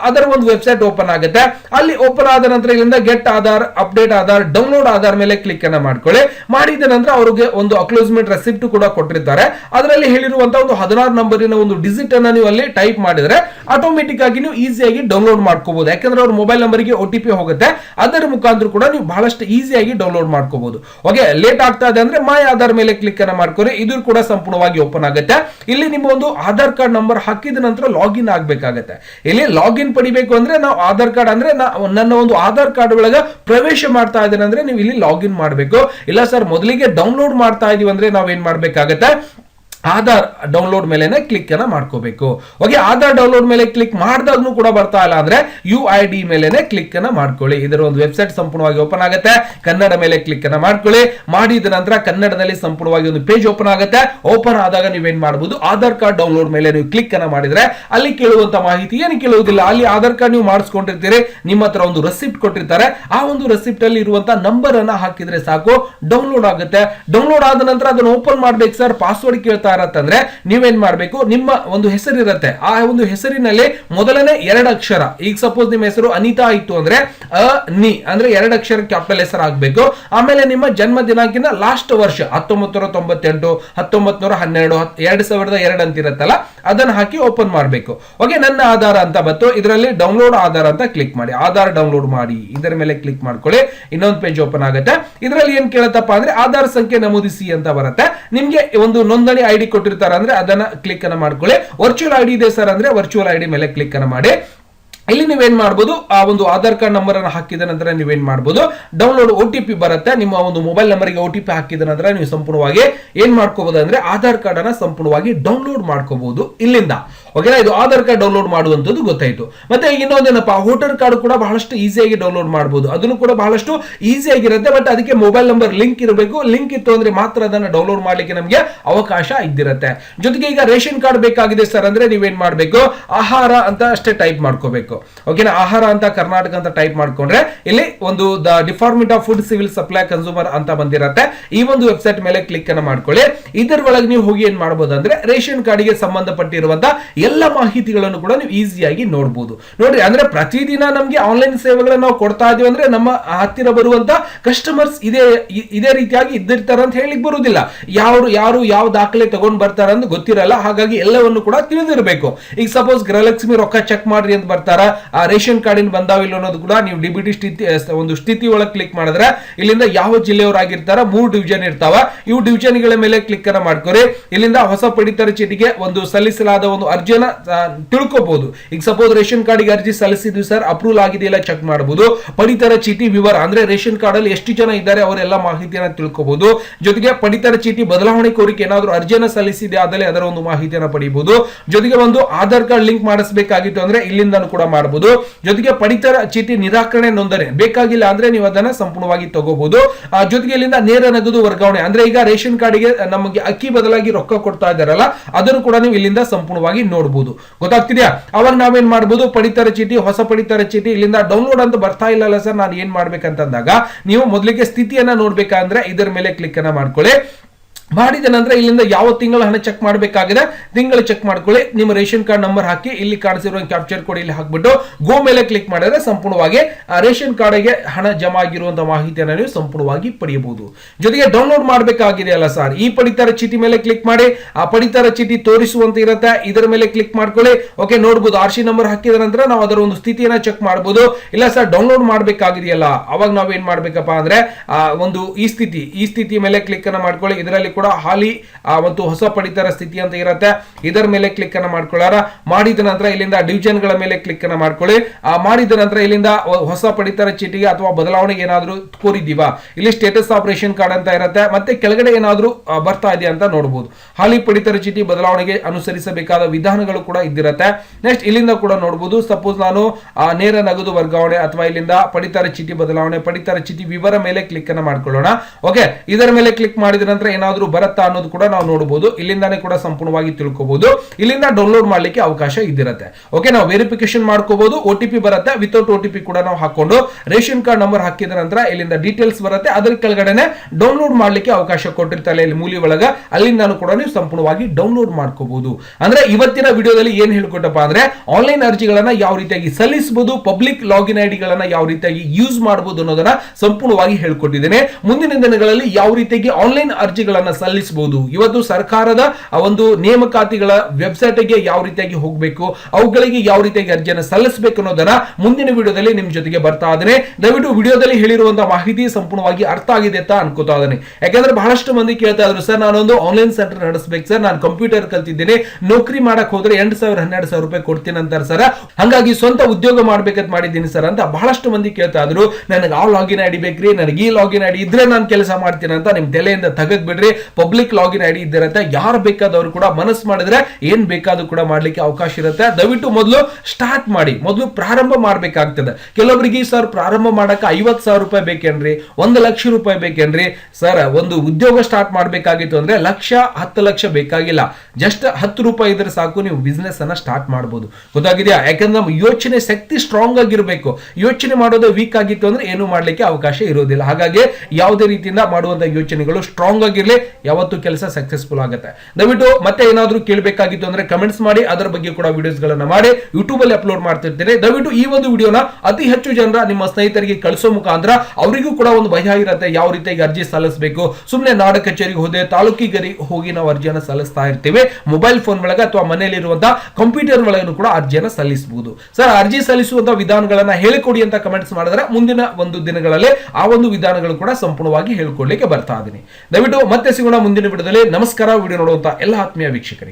ಅದರ ಒಂದು ವೆಬ್ಸೈಟ್ ಓಪನ್ ಆಗುತ್ತೆ. ಅಲ್ಲಿ ಓಪನ್ ಆದ ನಂತರ ಇಲ್ಲಿಂದ get Aadhaar update Aadhaar download Aadhaar ಮೇಲೆ ಕ್ಲಿಕ್ ಅನ್ನ ಮಾಡ್ಕೊಳ್ಳಿ. ಮಾಡಿದ ನಂತರ ಅವರಿಗೆ ಒಂದು ಅಕ್ಲೋಸ್ಮೆಂಟ್ ರೆಸಿಪ್ಟ್ ಕೂಡ ಕೊಟ್ಟಿರ್ತಾರೆ. ಅದರಲ್ಲಿ ಹೇಳಿರುವಂತಹ ಒಂದು ಹದಿನಾರು ನಂಬರಿನ ಒಂದು ಡಿಜಿಟ್ ಅನ್ನ ನೀವು ಅಲ್ಲಿ ಟೈಪ್ ಮಾಡಿದ್ರೆ ಆಟೋಮೆಟಿಕ್ ಆಗಿ ನೀವು ಈಸಿಯಾಗಿ ಡೌನ್ಲೋಡ್ ಮಾಡ್ಕೋಬಹುದು ಯಾಕಂದ್ರೆ ಅವ್ರ ಮೊಬೈಲ್ ನಂಬರ್ಗೆ ಒ ಟಿ ಪಿ ಹೋಗುತ್ತೆ. ಅದರ ಮುಖಾಂತರ ಕೂಡ ನೀವು ಬಹಳಷ್ಟು ಈಸಿಯಾಗಿ ಡೌನ್ಲೋಡ್ ಮಾಡ್ಕೋಬಹುದು ಓಕೆ ಲೇಟ್ ಆಗ್ತಾ ಇದೆ ಅಂದ್ರೆ ಮೈ ಆಧಾರ್ ಮೇಲೆ ಕ್ಲಿಕ್ ಅನ್ನ ಮಾಡ್ಕೋರಿ. ಇದು ಕೂಡ ಸಂಪೂರ್ಣವಾಗಿ ಓಪನ್ ಆಗುತ್ತೆ. ಇಲ್ಲಿ ನಿಮ್ಮ ಒಂದು ಆಧಾರ್ ಕಾರ್ಡ್ ನಂಬರ್ ಹಾಕಿದ ನಂತರ ಲಾಗಿನ್ ಆಗಬೇಕಾಗತ್ತೆ. ಇಲ್ಲಿ ಲಾಗಿನ್ ಪಡಿಬೇಕು ಅಂದ್ರೆ ನಾವು ಆಧಾರ್ ಕಾರ್ಡ್ ಅಂದ್ರೆ ನನ್ನ ಒಂದು ಆಧಾರ್ ಕಾರ್ಡ್ ಒಳಗ ಪ್ರವೇಶ ಮಾಡ್ತಾ ಇದ್ದೇನೆ ಅಂದ್ರೆ ನೀವು ಇಲ್ಲಿ ಲಾಗಿನ್ ಮಾಡಬೇಕು. ಇಲ್ಲ ಸರ್ ಮೊದಲಿಗೆ ಡೌನ್ಲೋಡ್ ಮಾಡ್ತಾ ಇದೀವಿ ಅಂದ್ರೆ ನಾವೇನ್ ಮಾಡ್ಬೇಕಾಗತ್ತೆ? ಆಧಾರ್ ಡೌನ್ಲೋಡ್ ಮೇಲೆ ಕ್ಲಿಕ್ ಅನ್ನ ಮಾಡ್ಕೋಬೇಕು. ಓಕೆ ಆಧಾರ್ ಡೌನ್ಲೋಡ್ ಮೇಲೆ ಕ್ಲಿಕ್ ಮಾಡಿದಾಗ್ನು ಕೂಡ ಬರ್ತಾ ಇಲ್ಲ ಅಂದ್ರೆ ಯು ಐ ಡಿ ಮೇಲೆನೆ ಕ್ಲಿಕ್ ಅನ್ನ ಮಾಡ್ಕೊಳ್ಳಿ. ಇದರ ಒಂದು ವೆಬ್ಸೈಟ್ ಸಂಪೂರ್ಣವಾಗಿ ಓಪನ್ ಆಗುತ್ತೆ. ಕನ್ನಡ ಮೇಲೆ ಕ್ಲಿಕ್ ಅನ್ನ ಮಾಡ್ಕೊಳ್ಳಿ. ಮಾಡಿದ ನಂತರ ಕನ್ನಡದಲ್ಲಿ ಸಂಪೂರ್ಣವಾಗಿ ಒಂದು ಪೇಜ್ ಓಪನ್ ಆಗುತ್ತೆ. ಓಪನ್ ಆದಾಗ ನೀವೇನ್ ಮಾಡಬಹುದು ಆಧಾರ್ ಕಾರ್ಡ್ ಡೌನ್ಲೋಡ್ ಮೇಲೆ ನೀವು ಕ್ಲಿಕ್ ಅನ್ನ ಮಾಡಿದ್ರೆ ಅಲ್ಲಿ ಕೇಳುವಂತ ಮಾಹಿತಿ ಏನು ಕೇಳುವುದಿಲ್ಲ. ಅಲ್ಲಿ ಆಧಾರ್ ಕಾರ್ಡ್ ನೀವು ಮಾಡಿಸ್ಕೊಂಡಿರ್ತೀರಿ. ನಿಮ್ಮ ಹತ್ರ ಒಂದು ರೆಸಿಪ್ಟ್ ಕೊಟ್ಟಿರ್ತಾರೆ. ಆ ಒಂದು ರೆಸಿಪ್ಟ್ ಅಲ್ಲಿ ಇರುವಂತಹ ನಂಬರ್ ಅನ್ನ ಹಾಕಿದ್ರೆ ಸಾಕು. ಡೌನ್ಲೋಡ್ ಆಗುತ್ತೆ. ಡೌನ್ಲೋಡ್ ಆದ ನಂತರ ಅದನ್ನ ಓಪನ್ ಮಾಡ್ಬೇಕು ಸರ್ ಪಾಸ್ವರ್ಡ್ ಕೇಳ್ತಾ ಇರತ್ತಂದ್ರೆ ನೀವೇನ್ ಮಾಡ್ಬೇಕು? ನಿಮ್ಮ ಒಂದು ಹೆಸರು ಇರುತ್ತೆ. ಆ ಒಂದು ಹೆಸರಿನಲ್ಲಿ ಮೊದಲನೇ ಎರಡು ಅಕ್ಷರ. ಈಗ ಸಪೋಸ್ ನಿಮ್ಮ ಹೆಸರು ಅನಿತಾ ಇತ್ತು ಅಂದ್ರೆ ಅ, ನಿ ಅಂದ್ರೆ ಎರಡು ಅಕ್ಷರ ಕ್ಯಾಪಿಟಲ್ ಹೆಸರು ಆಗ್ಬೇಕು. ಆಮೇಲೆ ನಿಮ್ಮ ಜನ್ಮ ದಿನಾಂಕಿನ ಲಾಸ್ಟ್ ವರ್ಷ ಹತ್ತೊಂಬತ್ತು ನೂರ ತೊಂಬತ್ತೆಂಟು ಹತ್ತೊಂಬತ್ತು ನೂರ ಹನ್ನೆರಡು ಎರಡ್ ಸಾವಿರದ ಎರಡು ಅಂತ ಇರುತ್ತಲ್ಲ ಅದನ್ನ ಹಾಕಿ ಓಪನ್ ಮಾಡಬೇಕು. ಓಕೆ ನನ್ನ ಆಧಾರ ಅಂತ ಬಂತು. ಇದರಲ್ಲಿ ಡೌನ್ಲೋಡ್ ಆಧಾರ ಅಂತ ಕ್ಲಿಕ್ ಮಾಡಿ. ಆಧಾರ್ ಡೌನ್ಲೋಡ್ ಮಾಡಿ. ಇದರ ಮೇಲೆ ಕ್ಲಿಕ್ ಮಾಡ್ಕೊಳ್ಳಿ. ಇನ್ನೊಂದು ಪೇಜ್ ಓಪನ್ ಆಗುತ್ತೆ. ಇದರಲ್ಲಿ ಏನ್ ಕೇಳುತ್ತಪ್ಪ ಅಂದ್ರೆ ಆಧಾರ್ ಸಂಖ್ಯೆ ನಮೂದಿಸಿ ಅಂತ ಬರುತ್ತೆ. ನಿಮ್ಗೆ ಒಂದು ನೋಂದಣಿ ಐಡಿ ಕೊಟ್ಟಿರ್ತಾರೆ ಅಂದ್ರೆ ಅದನ್ನ ಕ್ಲಿಕ್ ಅನ್ನ ಮಾಡ್ಕೊಳ್ಳಿ. ವರ್ಚುವಲ್ ಐಡಿ ಇದೆ ಸರ್ ಅಂದ್ರೆ ವರ್ಚುವಲ್ ಐಡಿ ಮೇಲೆ ಕ್ಲಿಕ್ ಅನ್ನ ಮಾಡಿ. ಇಲ್ಲಿ ನೀವೇನ್ ಮಾಡ್ಬೋದು? ಆ ಒಂದು ಆಧಾರ್ ಕಾರ್ಡ್ ನಂಬರ್ ಅನ್ನು ಹಾಕಿದ ನಂತರ ನೀವೇನ್ ಮಾಡ್ಬೋದು? ಡೌನ್ಲೋಡ್ ಒ ಟಿ ಪಿ ಬರುತ್ತೆ. ನಿಮ್ಮ ಒಂದು ಮೊಬೈಲ್ ನಂಬರ್ಗೆ ಒ ಟಿ ಪಿ ಹಾಕಿದ ನಂತರ ನೀವು ಸಂಪೂರ್ಣವಾಗಿ ಏನ್ ಮಾಡ್ಕೋಬಹುದು ಅಂದ್ರೆ ಆಧಾರ್ ಕಾರ್ಡ್ ಅನ್ನ ಸಂಪೂರ್ಣವಾಗಿ ಡೌನ್ಲೋಡ್ ಮಾಡ್ಕೋಬಹುದು ಇಲ್ಲಿಂದ. ಓಕೆನಾ ಇದು ಆಧಾರ್ ಕಾರ್ಡ್ ಡೌನ್ಲೋಡ್ ಮಾಡುವಂತದ್ದು ಗೊತ್ತಾಯ್ತು. ಮತ್ತೆ ಇನ್ನೊಂದೇನಪ್ಪ ವೋಟರ್ ಕಾರ್ಡ್ ಕೂಡ ಬಹಳಷ್ಟು ಈಸಿಯಾಗಿ ಡೌನ್ಲೋಡ್ ಮಾಡಬಹುದು ಅದನ್ನು ಕೂಡ ಬಹಳಷ್ಟು ಈಸಿ ಆಗಿರುತ್ತೆ ಬಟ್ ಅದಕ್ಕೆ ಮೊಬೈಲ್ ನಂಬರ್ ಲಿಂಕ್ ಇರಬೇಕು. ಲಿಂಕ್ ಇತ್ತು ಅಂದ್ರೆ ಮಾತ್ರ ಅದನ್ನ ಡೌನ್ಲೋಡ್ ಮಾಡ್ಲಿಕ್ಕೆ ನಮಗೆ ಅವಕಾಶ ಇದ್ದಿರುತ್ತೆ. ಜೊತೆಗೆ ಈಗ ರೇಷನ್ ಕಾರ್ಡ್ ಬೇಕಾಗಿದೆ ಸರ್ ಅಂದ್ರೆ ನೀವೇನ್ ಮಾಡಬೇಕು? ಆಹಾರ ಅಂತ ಅಷ್ಟೇ ಟೈಪ್ ಮಾಡ್ಕೋಬೇಕು. ಓಕೆನಾ ಆಹಾರ ಅಂತ ಕರ್ನಾಟಕ ಅಂತ ಟೈಪ್ ಮಾಡ್ಕೊಂಡ್ರೆ ಇಲ್ಲಿ ಒಂದು the department of food civil supply consumer ಅಂತ ಬಂದಿರತ್ತೆ. ಈ ಒಂದು ವೆಬ್ಸೈಟ್ ಮೇಲೆ ಕ್ಲಿಕ್ ಅನ್ನ ಮಾಡ್ಕೊಳ್ಳಿ. ಇದರ ಒಳಗೆ ನೀವು ಹೋಗಿ ಏನ್ ಮಾಡಬಹುದು ಅಂದ್ರೆ ರೇಷನ್ ಕಾರ್ಡ್ಗೆ ಸಂಬಂಧಪಟ್ಟಿರುವಂತಹ ಎಲ್ಲ ಮಾಹಿತಿಗಳನ್ನು ಕೂಡ ನೀವು ಈಸಿಯಾಗಿ ನೋಡಬಹುದು ನೋಡ್ರಿ, ಅಂದ್ರೆ ಪ್ರತಿದಿನ ನಮಗೆ ಆನ್ಲೈನ್ ಸೇವೆಗಳನ್ನ ನಾವು ಕೊಡ್ತಾ ಇದೀವಿ ಅಂದ್ರೆ ನಮ್ಮ ಹತ್ತಿರ ಬರುವಂತ ಕಸ್ಟಮರ್ಸ್ ಇದೇ ಇದೇ ರೀತಿಯಾಗಿ ಇದ್ದಿರ್ತಾರೆ ಅಂತ ಹೇಳಿಕ್ ಬರುವುದಿಲ್ಲ ಯಾರು ಯಾರು ಯಾವ ದಾಖಲೆ ತಗೊಂಡ್ ಬರ್ತಾರ ಅಂತ ಗೊತ್ತಿರಲ್ಲ. ಹಾಗಾಗಿ ಎಲ್ಲವನ್ನು ಕೂಡ ತಿಳಿದಿರಬೇಕು. ಈಗ ಸಪೋಸ್ ಗೃಹಲಕ್ಷ್ಮಿ ರೊಕ್ಕ ಚೆಕ್ ಮಾಡ್ರಿ ಅಂತ ಬರ್ತಾರ. ಆ ರೇಷನ್ ಕಾರ್ಡಿನ ಬಂದಾವಿಲ್ಲ ಅನ್ನೋದು ಕೂಡ ನೀವು ಡಿ ಸ್ಥಿತಿ ಒಂದು ಸ್ಥಿತಿ ಒಳಗೆ ಕ್ಲಿಕ್ ಮಾಡಿದ್ರೆ ಇಲ್ಲಿಂದ ಯಾವ ಜಿಲ್ಲೆಯವರಾಗಿರ್ತಾರ ಮೂರು ಡಿವಿಷನ್ ಇರ್ತಾವ. ಇವು ಡಿವಿಷನ್ಗಳ ಮೇಲೆ ಕ್ಲಿಕ್ ಅನ್ನ ಮಾಡ್ಕೊರಿ. ಇಲ್ಲಿಂದ ಹೊಸ ಪಡಿತರ ಚೀಟಿಗೆ ಒಂದು ಸಲ್ಲಿಸಲಾದ ಒಂದು ಅರ್ಜಿಯನ್ನ ತಿಳ್ಕೋಬಹುದು ಈಗ ಸಪೋಸ್ ರೇಷನ್ ಕಾರ್ಡ್ಗೆ ಅರ್ಜಿ ಸಲ್ಲಿಸಿದ್ವಿ ಸರ್ ಅಪ್ರೂವಲ್ ಆಗಿದೆಯಲ್ಲ ಚೆಕ್ ಮಾಡಬಹುದು ಪಡಿತರ ಚೀಟಿ ವಿವರ, ಅಂದ್ರೆ ರೇಷನ್ ಕಾರ್ಡ್ ಅಲ್ಲಿ ಎಷ್ಟು ಜನ ಇದ್ದಾರೆ ಅವರೆಲ್ಲ ಮಾಹಿತಿಯನ್ನ ತಿಳ್ಕೋಬಹುದು ಜೊತೆಗೆ ಪಡಿತರ ಚೀಟಿ ಬದಲಾವಣೆ ಕೋರಿಕೆ ಏನಾದ್ರು ಅರ್ಜಿಯನ್ನ ಸಲ್ಲಿಸಿದೆ ಆದಲ್ಲಿ ಅದರ ಒಂದು ಮಾಹಿತಿಯನ್ನ ಪಡೆಯಬಹುದು ಜೊತೆಗೆ ಒಂದು ಆಧಾರ್ ಕಾರ್ಡ್ ಲಿಂಕ್ ಮಾಡಿಸಬೇಕಾಗಿತ್ತು ಅಂದ್ರೆ ಇಲ್ಲಿಂದನೂ ಕೂಡ ಮಾಡಬಹುದು. ಜೊತೆಗೆ ಪಡಿತರ ಚೀಟಿ ನಿರಾಕರಣೆ ನೋಂದಣಿ ಬೇಕಾಗಿಲ್ಲ ಅಂದ್ರೆ ನೀವು ಅದನ್ನ ಸಂಪೂರ್ಣವಾಗಿ ತಗೋಬಹುದು. ಜೊತೆಗೆ ಇಲ್ಲಿಂದ ನೇರ ನಗದು ವರ್ಗಾವಣೆ ಅಂದ್ರೆ ಈಗ ರೇಷನ್ ಕಾರ್ಡ್ಗೆ ನಮಗೆ ಅಕ್ಕಿ ಬದಲಾಗಿ ರೊಕ್ಕ ಕೊಡ್ತಾ ಇದಾರಲ್ಲ ಅದನ್ನು ಕೂಡ ನೀವು ಇಲ್ಲಿಂದ ಸಂಪೂರ್ಣವಾಗಿ ನೋಡಬಹುದು ಗೊತ್ತಾಗ್ತಿದ್ಯಾ? ಅವಾಗ ನಾವೇನ್ ಮಾಡಬಹುದು ಪಡಿತರ ಚೀಟಿ, ಹೊಸ ಪಡಿತರ ಚೀಟಿ ಇಲ್ಲಿಂದ ಡೌನ್ಲೋಡ್ ಅಂತ ಬರ್ತಾ ಇಲ್ಲ ಸರ್, ನಾನು ಏನ್ ಮಾಡ್ಬೇಕಂತಂದಾಗ, ನೀವು ಮೊದಲಿಗೆ ಸ್ಥಿತಿಯನ್ನ ನೋಡ್ಬೇಕಂದ್ರೆ ಇದರ ಮೇಲೆ ಕ್ಲಿಕ್ ಅನ್ನ ಮಾಡ್ಕೊಳ್ಳಿ. ಮಾಡಿದ ನಂತರ ಇಲ್ಲಿಂದ ಯಾವ ತಿಂಗಳ ಹಣ ಚೆಕ್ ಮಾಡಬೇಕಾಗಿದೆ, ತಿಂಗಳು ಚೆಕ್ ಮಾಡ್ಕೊಳ್ಳಿ. ನಿಮ್ಮ ರೇಷನ್ ಕಾರ್ಡ್ ನಂಬರ್ ಹಾಕಿ, ಇಲ್ಲಿ ಕಾಣಿಸಿರುವ ಕ್ಯಾಪ್ಚರ್ ಕೋಡ್ ಇಲ್ಲಿ ಹಾಕ್ಬಿಟ್ಟು ಗೋ ಮೇಲೆ ಕ್ಲಿಕ್ ಮಾಡಿದ್ರೆ ಸಂಪೂರ್ಣವಾಗಿ ರೇಷನ್ ಕಾರ್ಡ್ಗೆ ಹಣ ಜಮಾ ಆಗಿರುವಂತಹ ಮಾಹಿತಿಯನ್ನು ನೀವು ಸಂಪೂರ್ಣವಾಗಿ ಪಡೆಯಬಹುದು. ಜೊತೆಗೆ ಡೌನ್ಲೋಡ್ ಮಾಡಬೇಕಾಗಿದೆ ಅಲ್ಲ ಸರ್ ಈ ಪಡಿತರ ಚೀಟಿ ಮೇಲೆ ಕ್ಲಿಕ್ ಮಾಡಿ, ಆ ಪಡಿತರ ಚೀಟಿ ತೋರಿಸುವಂತ ಇರುತ್ತೆ, ಇದರ ಮೇಲೆ ಕ್ಲಿಕ್ ಮಾಡ್ಕೊಳ್ಳಿ. ಓಕೆ ನೋಡಬಹುದು ಆರ್ ಸಿ ನಂಬರ್ ಹಾಕಿದ ನಂತರ ನಾವು ಅದರ ಒಂದು ಸ್ಥಿತಿಯನ್ನ ಚೆಕ್ ಮಾಡಬಹುದು ಇಲ್ಲ ಸರ್ ಡೌನ್ಲೋಡ್ ಮಾಡಬೇಕಾಗಿದೆಯಲ್ಲ, ಅವಾಗ ನಾವು ಏನ್ ಮಾಡ್ಬೇಕಪ್ಪ ಅಂದ್ರೆ ಒಂದು ಈ ಸ್ಥಿತಿ ಈ ಸ್ಥಿತಿ ಮೇಲೆ ಕ್ಲಿಕ್ ಅನ್ನ ಮಾಡ್ಕೊಳ್ಳಿ. ಇದರಲ್ಲಿ ಕೂಡ ಹಾಲಿ ಒಂದು ಹೊಸ ಪಡಿತರ ಸ್ಥಿತಿ ಅಂತ ಇರುತ್ತೆ. ಇದರ ಮೇಲೆ ಕ್ಲಿಕ್ ಅನ್ನ ಮಾಡ್ಕೊಳ್ಳಾರ. ಮಾಡಿದ ನಂತರ ಇಲ್ಲಿಂದ ಡಿವಿಷನ್ಗಳ ಮೇಲೆ ಕ್ಲಿಕ್ ಅನ್ನ ಮಾಡ್ಕೊಳ್ಳಿ. ಮಾಡಿದ ನಂತರ ಇಲ್ಲಿಂದ ಹೊಸ ಪಡಿತರ ಚೀಟಿಗೆ ಅಥವಾ ಬದಲಾವಣೆಗೆ ಏನಾದ್ರು ಕೋರಿದ್ದೀವಾ? ಇಲ್ಲಿ ಸ್ಟೇಟಸ್ ಆಪರೇಷನ್ ರೇಷನ್ ಕಾರ್ಡ್ ಅಂತ ಇರುತ್ತೆ. ಮತ್ತೆ ಕೆಳಗಡೆ ಏನಾದರೂ ಬರ್ತಾ ಇದೆ ಅಂತ ನೋಡಬಹುದು ಹಾಲಿ ಪಡಿತರ ಚೀಟಿ ಬದಲಾವಣೆಗೆ ಅನುಸರಿಸಬೇಕಾದ ವಿಧಾನಗಳು ಕೂಡ ಇದ್ದಿರತ್ತೆ. ನೆಕ್ಸ್ಟ್ ಇಲ್ಲಿಂದ ಕೂಡ ನೋಡಬಹುದು ಸಪೋಸ್ ನಾನು ನೇರ ನಗದು ವರ್ಗಾವಣೆ ಅಥವಾ ಇಲ್ಲಿಂದ ಪಡಿತರ ಚೀಟಿ ಬದಲಾವಣೆ, ಪಡಿತರ ಚೀಟಿ ವಿವರ ಮೇಲೆ ಕ್ಲಿಕ್ ಅನ್ನ ಮಾಡ್ಕೊಳ್ಳೋಣ. ಓಕೆ ಇದರ ಮೇಲೆ ಕ್ಲಿಕ್ ಮಾಡಿದ ನಂತರ ಏನಾದ್ರೂ ಬರುತ್ತಾ ಅನ್ನೋದು ಕೂಡ ನಾವು ನೋಡಬಹುದು. ಇಲ್ಲಿಂದಾನೇ ಕೂಡ ಸಂಪೂರ್ಣವಾಗಿ ತಿಳ್ಕೋಬಹುದು. ಇಲ್ಲಿಂದ ಡೌನ್ಲೋಡ್ ಮಾಡಲಿಕ್ಕೆ ಅವಕಾಶ ಇದ್ದಿರುತ್ತೆ. ಓಕೆ ನಾವು ವೆರಿಫಿಕೇಶನ್ ಮಾಡ್ಕೋಬಹುದು. ಒ ಟಿ ಬರುತ್ತೆ. ವಿತೌಟ್ ಒ ಕೂಡ ನಾವು ಹಾಕೊಂಡು ರೇಷನ್ ಕಾರ್ಡ್ ನಂಬರ್ ಹಾಕಿದ ನಂತರ ಇಲ್ಲಿಂದ ಡೀಟೇಲ್ಸ್ ಬರುತ್ತೆ. ಅದರ ಕೆಳಗಡೆನೆ ಡೌನ್ಲೋಡ್ ಮಾಡಲಿಕ್ಕೆ ಅವಕಾಶ ಕೊಟ್ಟಿರ್ತಾರೆ ಇಲ್ಲಿ ಮೂಲಿ ಒಳಗ. ಅಲ್ಲಿಂದಾನು ಕೂಡ ನೀವು ಸಂಪೂರ್ಣವಾಗಿ ಡೌನ್ಲೋಡ್ ಮಾಡ್ಕೋಬಹುದು. ಅಂದ್ರೆ ಇವತ್ತಿನ ವಿಡಿಯೋದಲ್ಲಿ ಏನ್ ಹೇಳ್ಕೊಟ್ಟಪ್ಪ ಅಂದ್ರೆ ಆನ್ಲೈನ್ ಅರ್ಜಿಗಳನ್ನ ಯಾವ ರೀತಿಯಾಗಿ ಸಲ್ಲಿಸಬಹುದು ಪಬ್ಲಿಕ್ ಲಾಗಿನ್ ಐಡಿಗಳನ್ನ ಯಾವ ರೀತಿಯಾಗಿ ಯೂಸ್ ಮಾಡಬಹುದು ಅನ್ನೋದನ್ನ ಸಂಪೂರ್ಣವಾಗಿ ಹೇಳ್ಕೊಟ್ಟಿದ್ದೇನೆ. ಮುಂದಿನ ದಿನಗಳಲ್ಲಿ ಯಾವ ರೀತಿಯಾಗಿ ಆನ್ಲೈನ್ ಅರ್ಜಿಗಳನ್ನ ಸಲ್ಲಿಸಬಹುದು. ಇವತ್ತು ಸರ್ಕಾರದ ಆ ಒಂದು ನೇಮಕಾತಿಗಳ ವೆಬ್ಸೈಟ್ಗೆ ಯಾವ ರೀತಿಯಾಗಿ ಹೋಗಬೇಕು, ಅವುಗಳಿಗೆ ಯಾವ ರೀತಿಯಾಗಿ ಅರ್ಜಿಯನ್ನು ಸಲ್ಲಿಸಬೇಕು ಅನ್ನೋದನ್ನ ಮುಂದಿನ ವಿಡಿಯೋದಲ್ಲಿ ನಿಮ್ ಜೊತೆಗೆ ಬರ್ತಾ ಇದ್ದೇನೆ. ದಯವಿಟ್ಟು ವಿಡಿಯೋದಲ್ಲಿ ಹೇಳಿರುವಂತಹ ಮಾಹಿತಿ ಸಂಪೂರ್ಣವಾಗಿ ಅರ್ಥ ಆಗಿದೆ ಅಂತ ಅನ್ಕೋತಾ ಇದ್ದೇನೆ. ಯಾಕಂದ್ರೆ ಬಹಳಷ್ಟು ಮಂದಿ ಕೇಳ್ತಾ ಇದ್ರು, ಸರ್, ನಾನೊಂದು ಆನ್ಲೈನ್ ಸೆಂಟರ್ ನಡೆಸಬೇಕು, ಸರ್, ನಾನು ಕಂಪ್ಯೂಟರ್ ಕಲ್ತಿದ್ದೇನೆ, ನೌಕರಿ ಮಾಡಕ್ ಹೋದ್ರೆ ಎಂಟು ಸಾವಿರ ಹನ್ನೆರಡು ಸಾವಿರ ರೂಪಾಯಿ ಕೊಡ್ತೀನಿ ಅಂತಾರೆ, ಸರ್. ಹಂಗಾಗಿ ಸ್ವಂತ ಉದ್ಯೋಗ ಮಾಡ್ಬೇಕಂತ ಮಾಡಿದ್ದೀನಿ, ಸರ್, ಅಂತ ಬಹಳಷ್ಟು ಮಂದಿ ಕೇಳ್ತಾ ಇದ್ರು. ನನಗೆ ಆ ಲಾಗಿನ್ ಐಡಿ ಬೇಕ್ರಿ, ನನಗೆ ಈ ಲಾಗಿನ್ ಐಡಿ ಇದ್ರೆ ನಾನು ಕೆಲಸ ಮಾಡ್ತೀನಿ ಅಂತ ನಿಮ್ ತಲೆಯಿಂದ ತೆಗೆದ್ ಬಿಡ್ರಿ ಪಬ್ಲಿಕ್ ಲಾಗಿನ್ ಐಡಿ ಇದ್ದಿರತ್ತೆ. ಯಾರು ಬೇಕಾದವರು ಕೂಡ ಮನಸ್ಸು ಮಾಡಿದ್ರೆ ಏನ್ ಬೇಕಾದ್ರೂ ಕೂಡ ಮಾಡ್ಲಿಕ್ಕೆ ಅವಕಾಶ ಇರುತ್ತೆ. ದಯವಿಟ್ಟು ಮೊದಲು ಸ್ಟಾರ್ಟ್ ಮಾಡಿ. ಮೊದಲು ಪ್ರಾರಂಭ ಮಾಡಬೇಕಾಗ್ತದೆ. ಕೆಲವೊಬ್ಬರಿಗೆ ಸರ್ ಪ್ರಾರಂಭ ಮಾಡಕ್ಕೆ ಐವತ್ ಸಾವಿರ ರೂಪಾಯಿ ಬೇಕೇನ್ರಿ? ಒಂದು ಲಕ್ಷ ರೂಪಾಯಿ ಬೇಕೇನ್ರಿ? ಸರ್, ಒಂದು ಉದ್ಯೋಗ ಸ್ಟಾರ್ಟ್ ಮಾಡಬೇಕಾಗಿತ್ತು ಅಂದ್ರೆ ಲಕ್ಷ, ಹತ್ತು ಲಕ್ಷ ಬೇಕಾಗಿಲ್ಲ. ಜಸ್ಟ್ ಹತ್ತು ರೂಪಾಯಿ ಇದ್ರೆ ಸಾಕು, ನೀವು ಬಿಸ್ನೆಸ್ ಅನ್ನ ಸ್ಟಾರ್ಟ್ ಮಾಡಬಹುದು ಗೊತ್ತಾಗಿದೆಯಾ? ಯಾಕಂದ್ರೆ ನಮ್ಮ ಯೋಚನೆ ಶಕ್ತಿ ಸ್ಟ್ರಾಂಗ್ ಆಗಿರಬೇಕು. ಯೋಚನೆ ಮಾಡೋದು ವೀಕ್ ಆಗಿತ್ತು ಅಂದ್ರೆ ಏನು ಮಾಡ್ಲಿಕ್ಕೆ ಅವಕಾಶ ಇರೋದಿಲ್ಲ. ಹಾಗಾಗಿ ಯಾವುದೇ ರೀತಿಯಿಂದ ಮಾಡುವಂತ ಯೋಚನೆಗಳು ಸ್ಟ್ರಾಂಗ್ ಆಗಿರ್ಲಿ ಯಾವತ್ತು ಕೆಲಸ ಸಕ್ಸಸ್ಫುಲ್ ಆಗುತ್ತೆ. ದಯವಿಟ್ಟು ಮತ್ತೆ ಏನಾದರೂ ಕೇಳಬೇಕಾಗಿತ್ತು ಅಂದ್ರೆ ಕಮೆಂಟ್ಸ್ ಮಾಡಿ, ಅದರ ಬಗ್ಗೆ ಕೂಡ ವಿಡಿಯೋಸ್ ಗಳನ್ನ ಮಾಡಿ ಯೂಟ್ಯೂಬ್ ಅಲ್ಲಿ ಅಪ್ಲೋಡ್ ಮಾಡ್ತಿರ್ತೀನಿ. ದಯವಿಟ್ಟು ಈ ಒಂದು ವಿಡಿಯೋನ ಅತಿ ಹೆಚ್ಚು ಜನರ, ನಿಮ್ಮ ಸ್ನೇಹಿತರಿಗೆ ಕಳಿಸೋ ಮುಖಾಂತರ ಅವರಿಗೂ ಕೂಡ ಒಂದು ಭಯ ಇರುತ್ತೆ, ಯಾವ ರೀತಿಯಾಗಿ ಅರ್ಜಿ ಸಲ್ಲಿಸಬೇಕು. ಸುಮ್ಮನೆ ನಾಡ ಕಚೇರಿಗೆ ಹೋದೆ, ತಾಲೂಕಿಗರಿ ಹೋಗಿ ನಾವು ಅರ್ಜಿಯನ್ನು ಸಲ್ಲಿಸ್ತಾ ಇರ್ತೀವಿ. ಮೊಬೈಲ್ ಫೋನ್ ಒಳಗೆ ಅಥವಾ ಮನೆಯಲ್ಲಿರುವಂತಹ ಕಂಪ್ಯೂಟರ್ ಒಳಗೂ ಕೂಡ ಅರ್ಜಿಯನ್ನು ಸಲ್ಲಿಸಬಹುದು ಸರ್, ಅರ್ಜಿ ಸಲ್ಲಿಸುವಂತಹ ವಿಧಾನಗಳನ್ನ ಹೇಳಿಕೊಡಿ ಅಂತ ಕಮೆಂಟ್ಸ್ ಮಾಡಿದ್ರೆ ಮುಂದಿನ ಒಂದು ದಿನಗಳಲ್ಲಿ ಆ ಒಂದು ವಿಧಾನಗಳು ಕೂಡ ಸಂಪೂರ್ಣವಾಗಿ ಹೇಳ್ಕೊಡ್ಲಿಕ್ಕೆ ಬರ್ತಾ ಇದ್ದೀನಿ ದಯವಿಟ್ಟು ಮತ್ತೆ ಸಿಗೋಣ ಮುಂದಿನ ವಿಡಿಯೋದಲ್ಲಿ ನಮಸ್ಕಾರ ವಿಡಿಯೋ ನೋಡುವಂತ ಎಲ್ಲ ಆತ್ಮೀಯ ವೀಕ್ಷಕರಿಗೆ.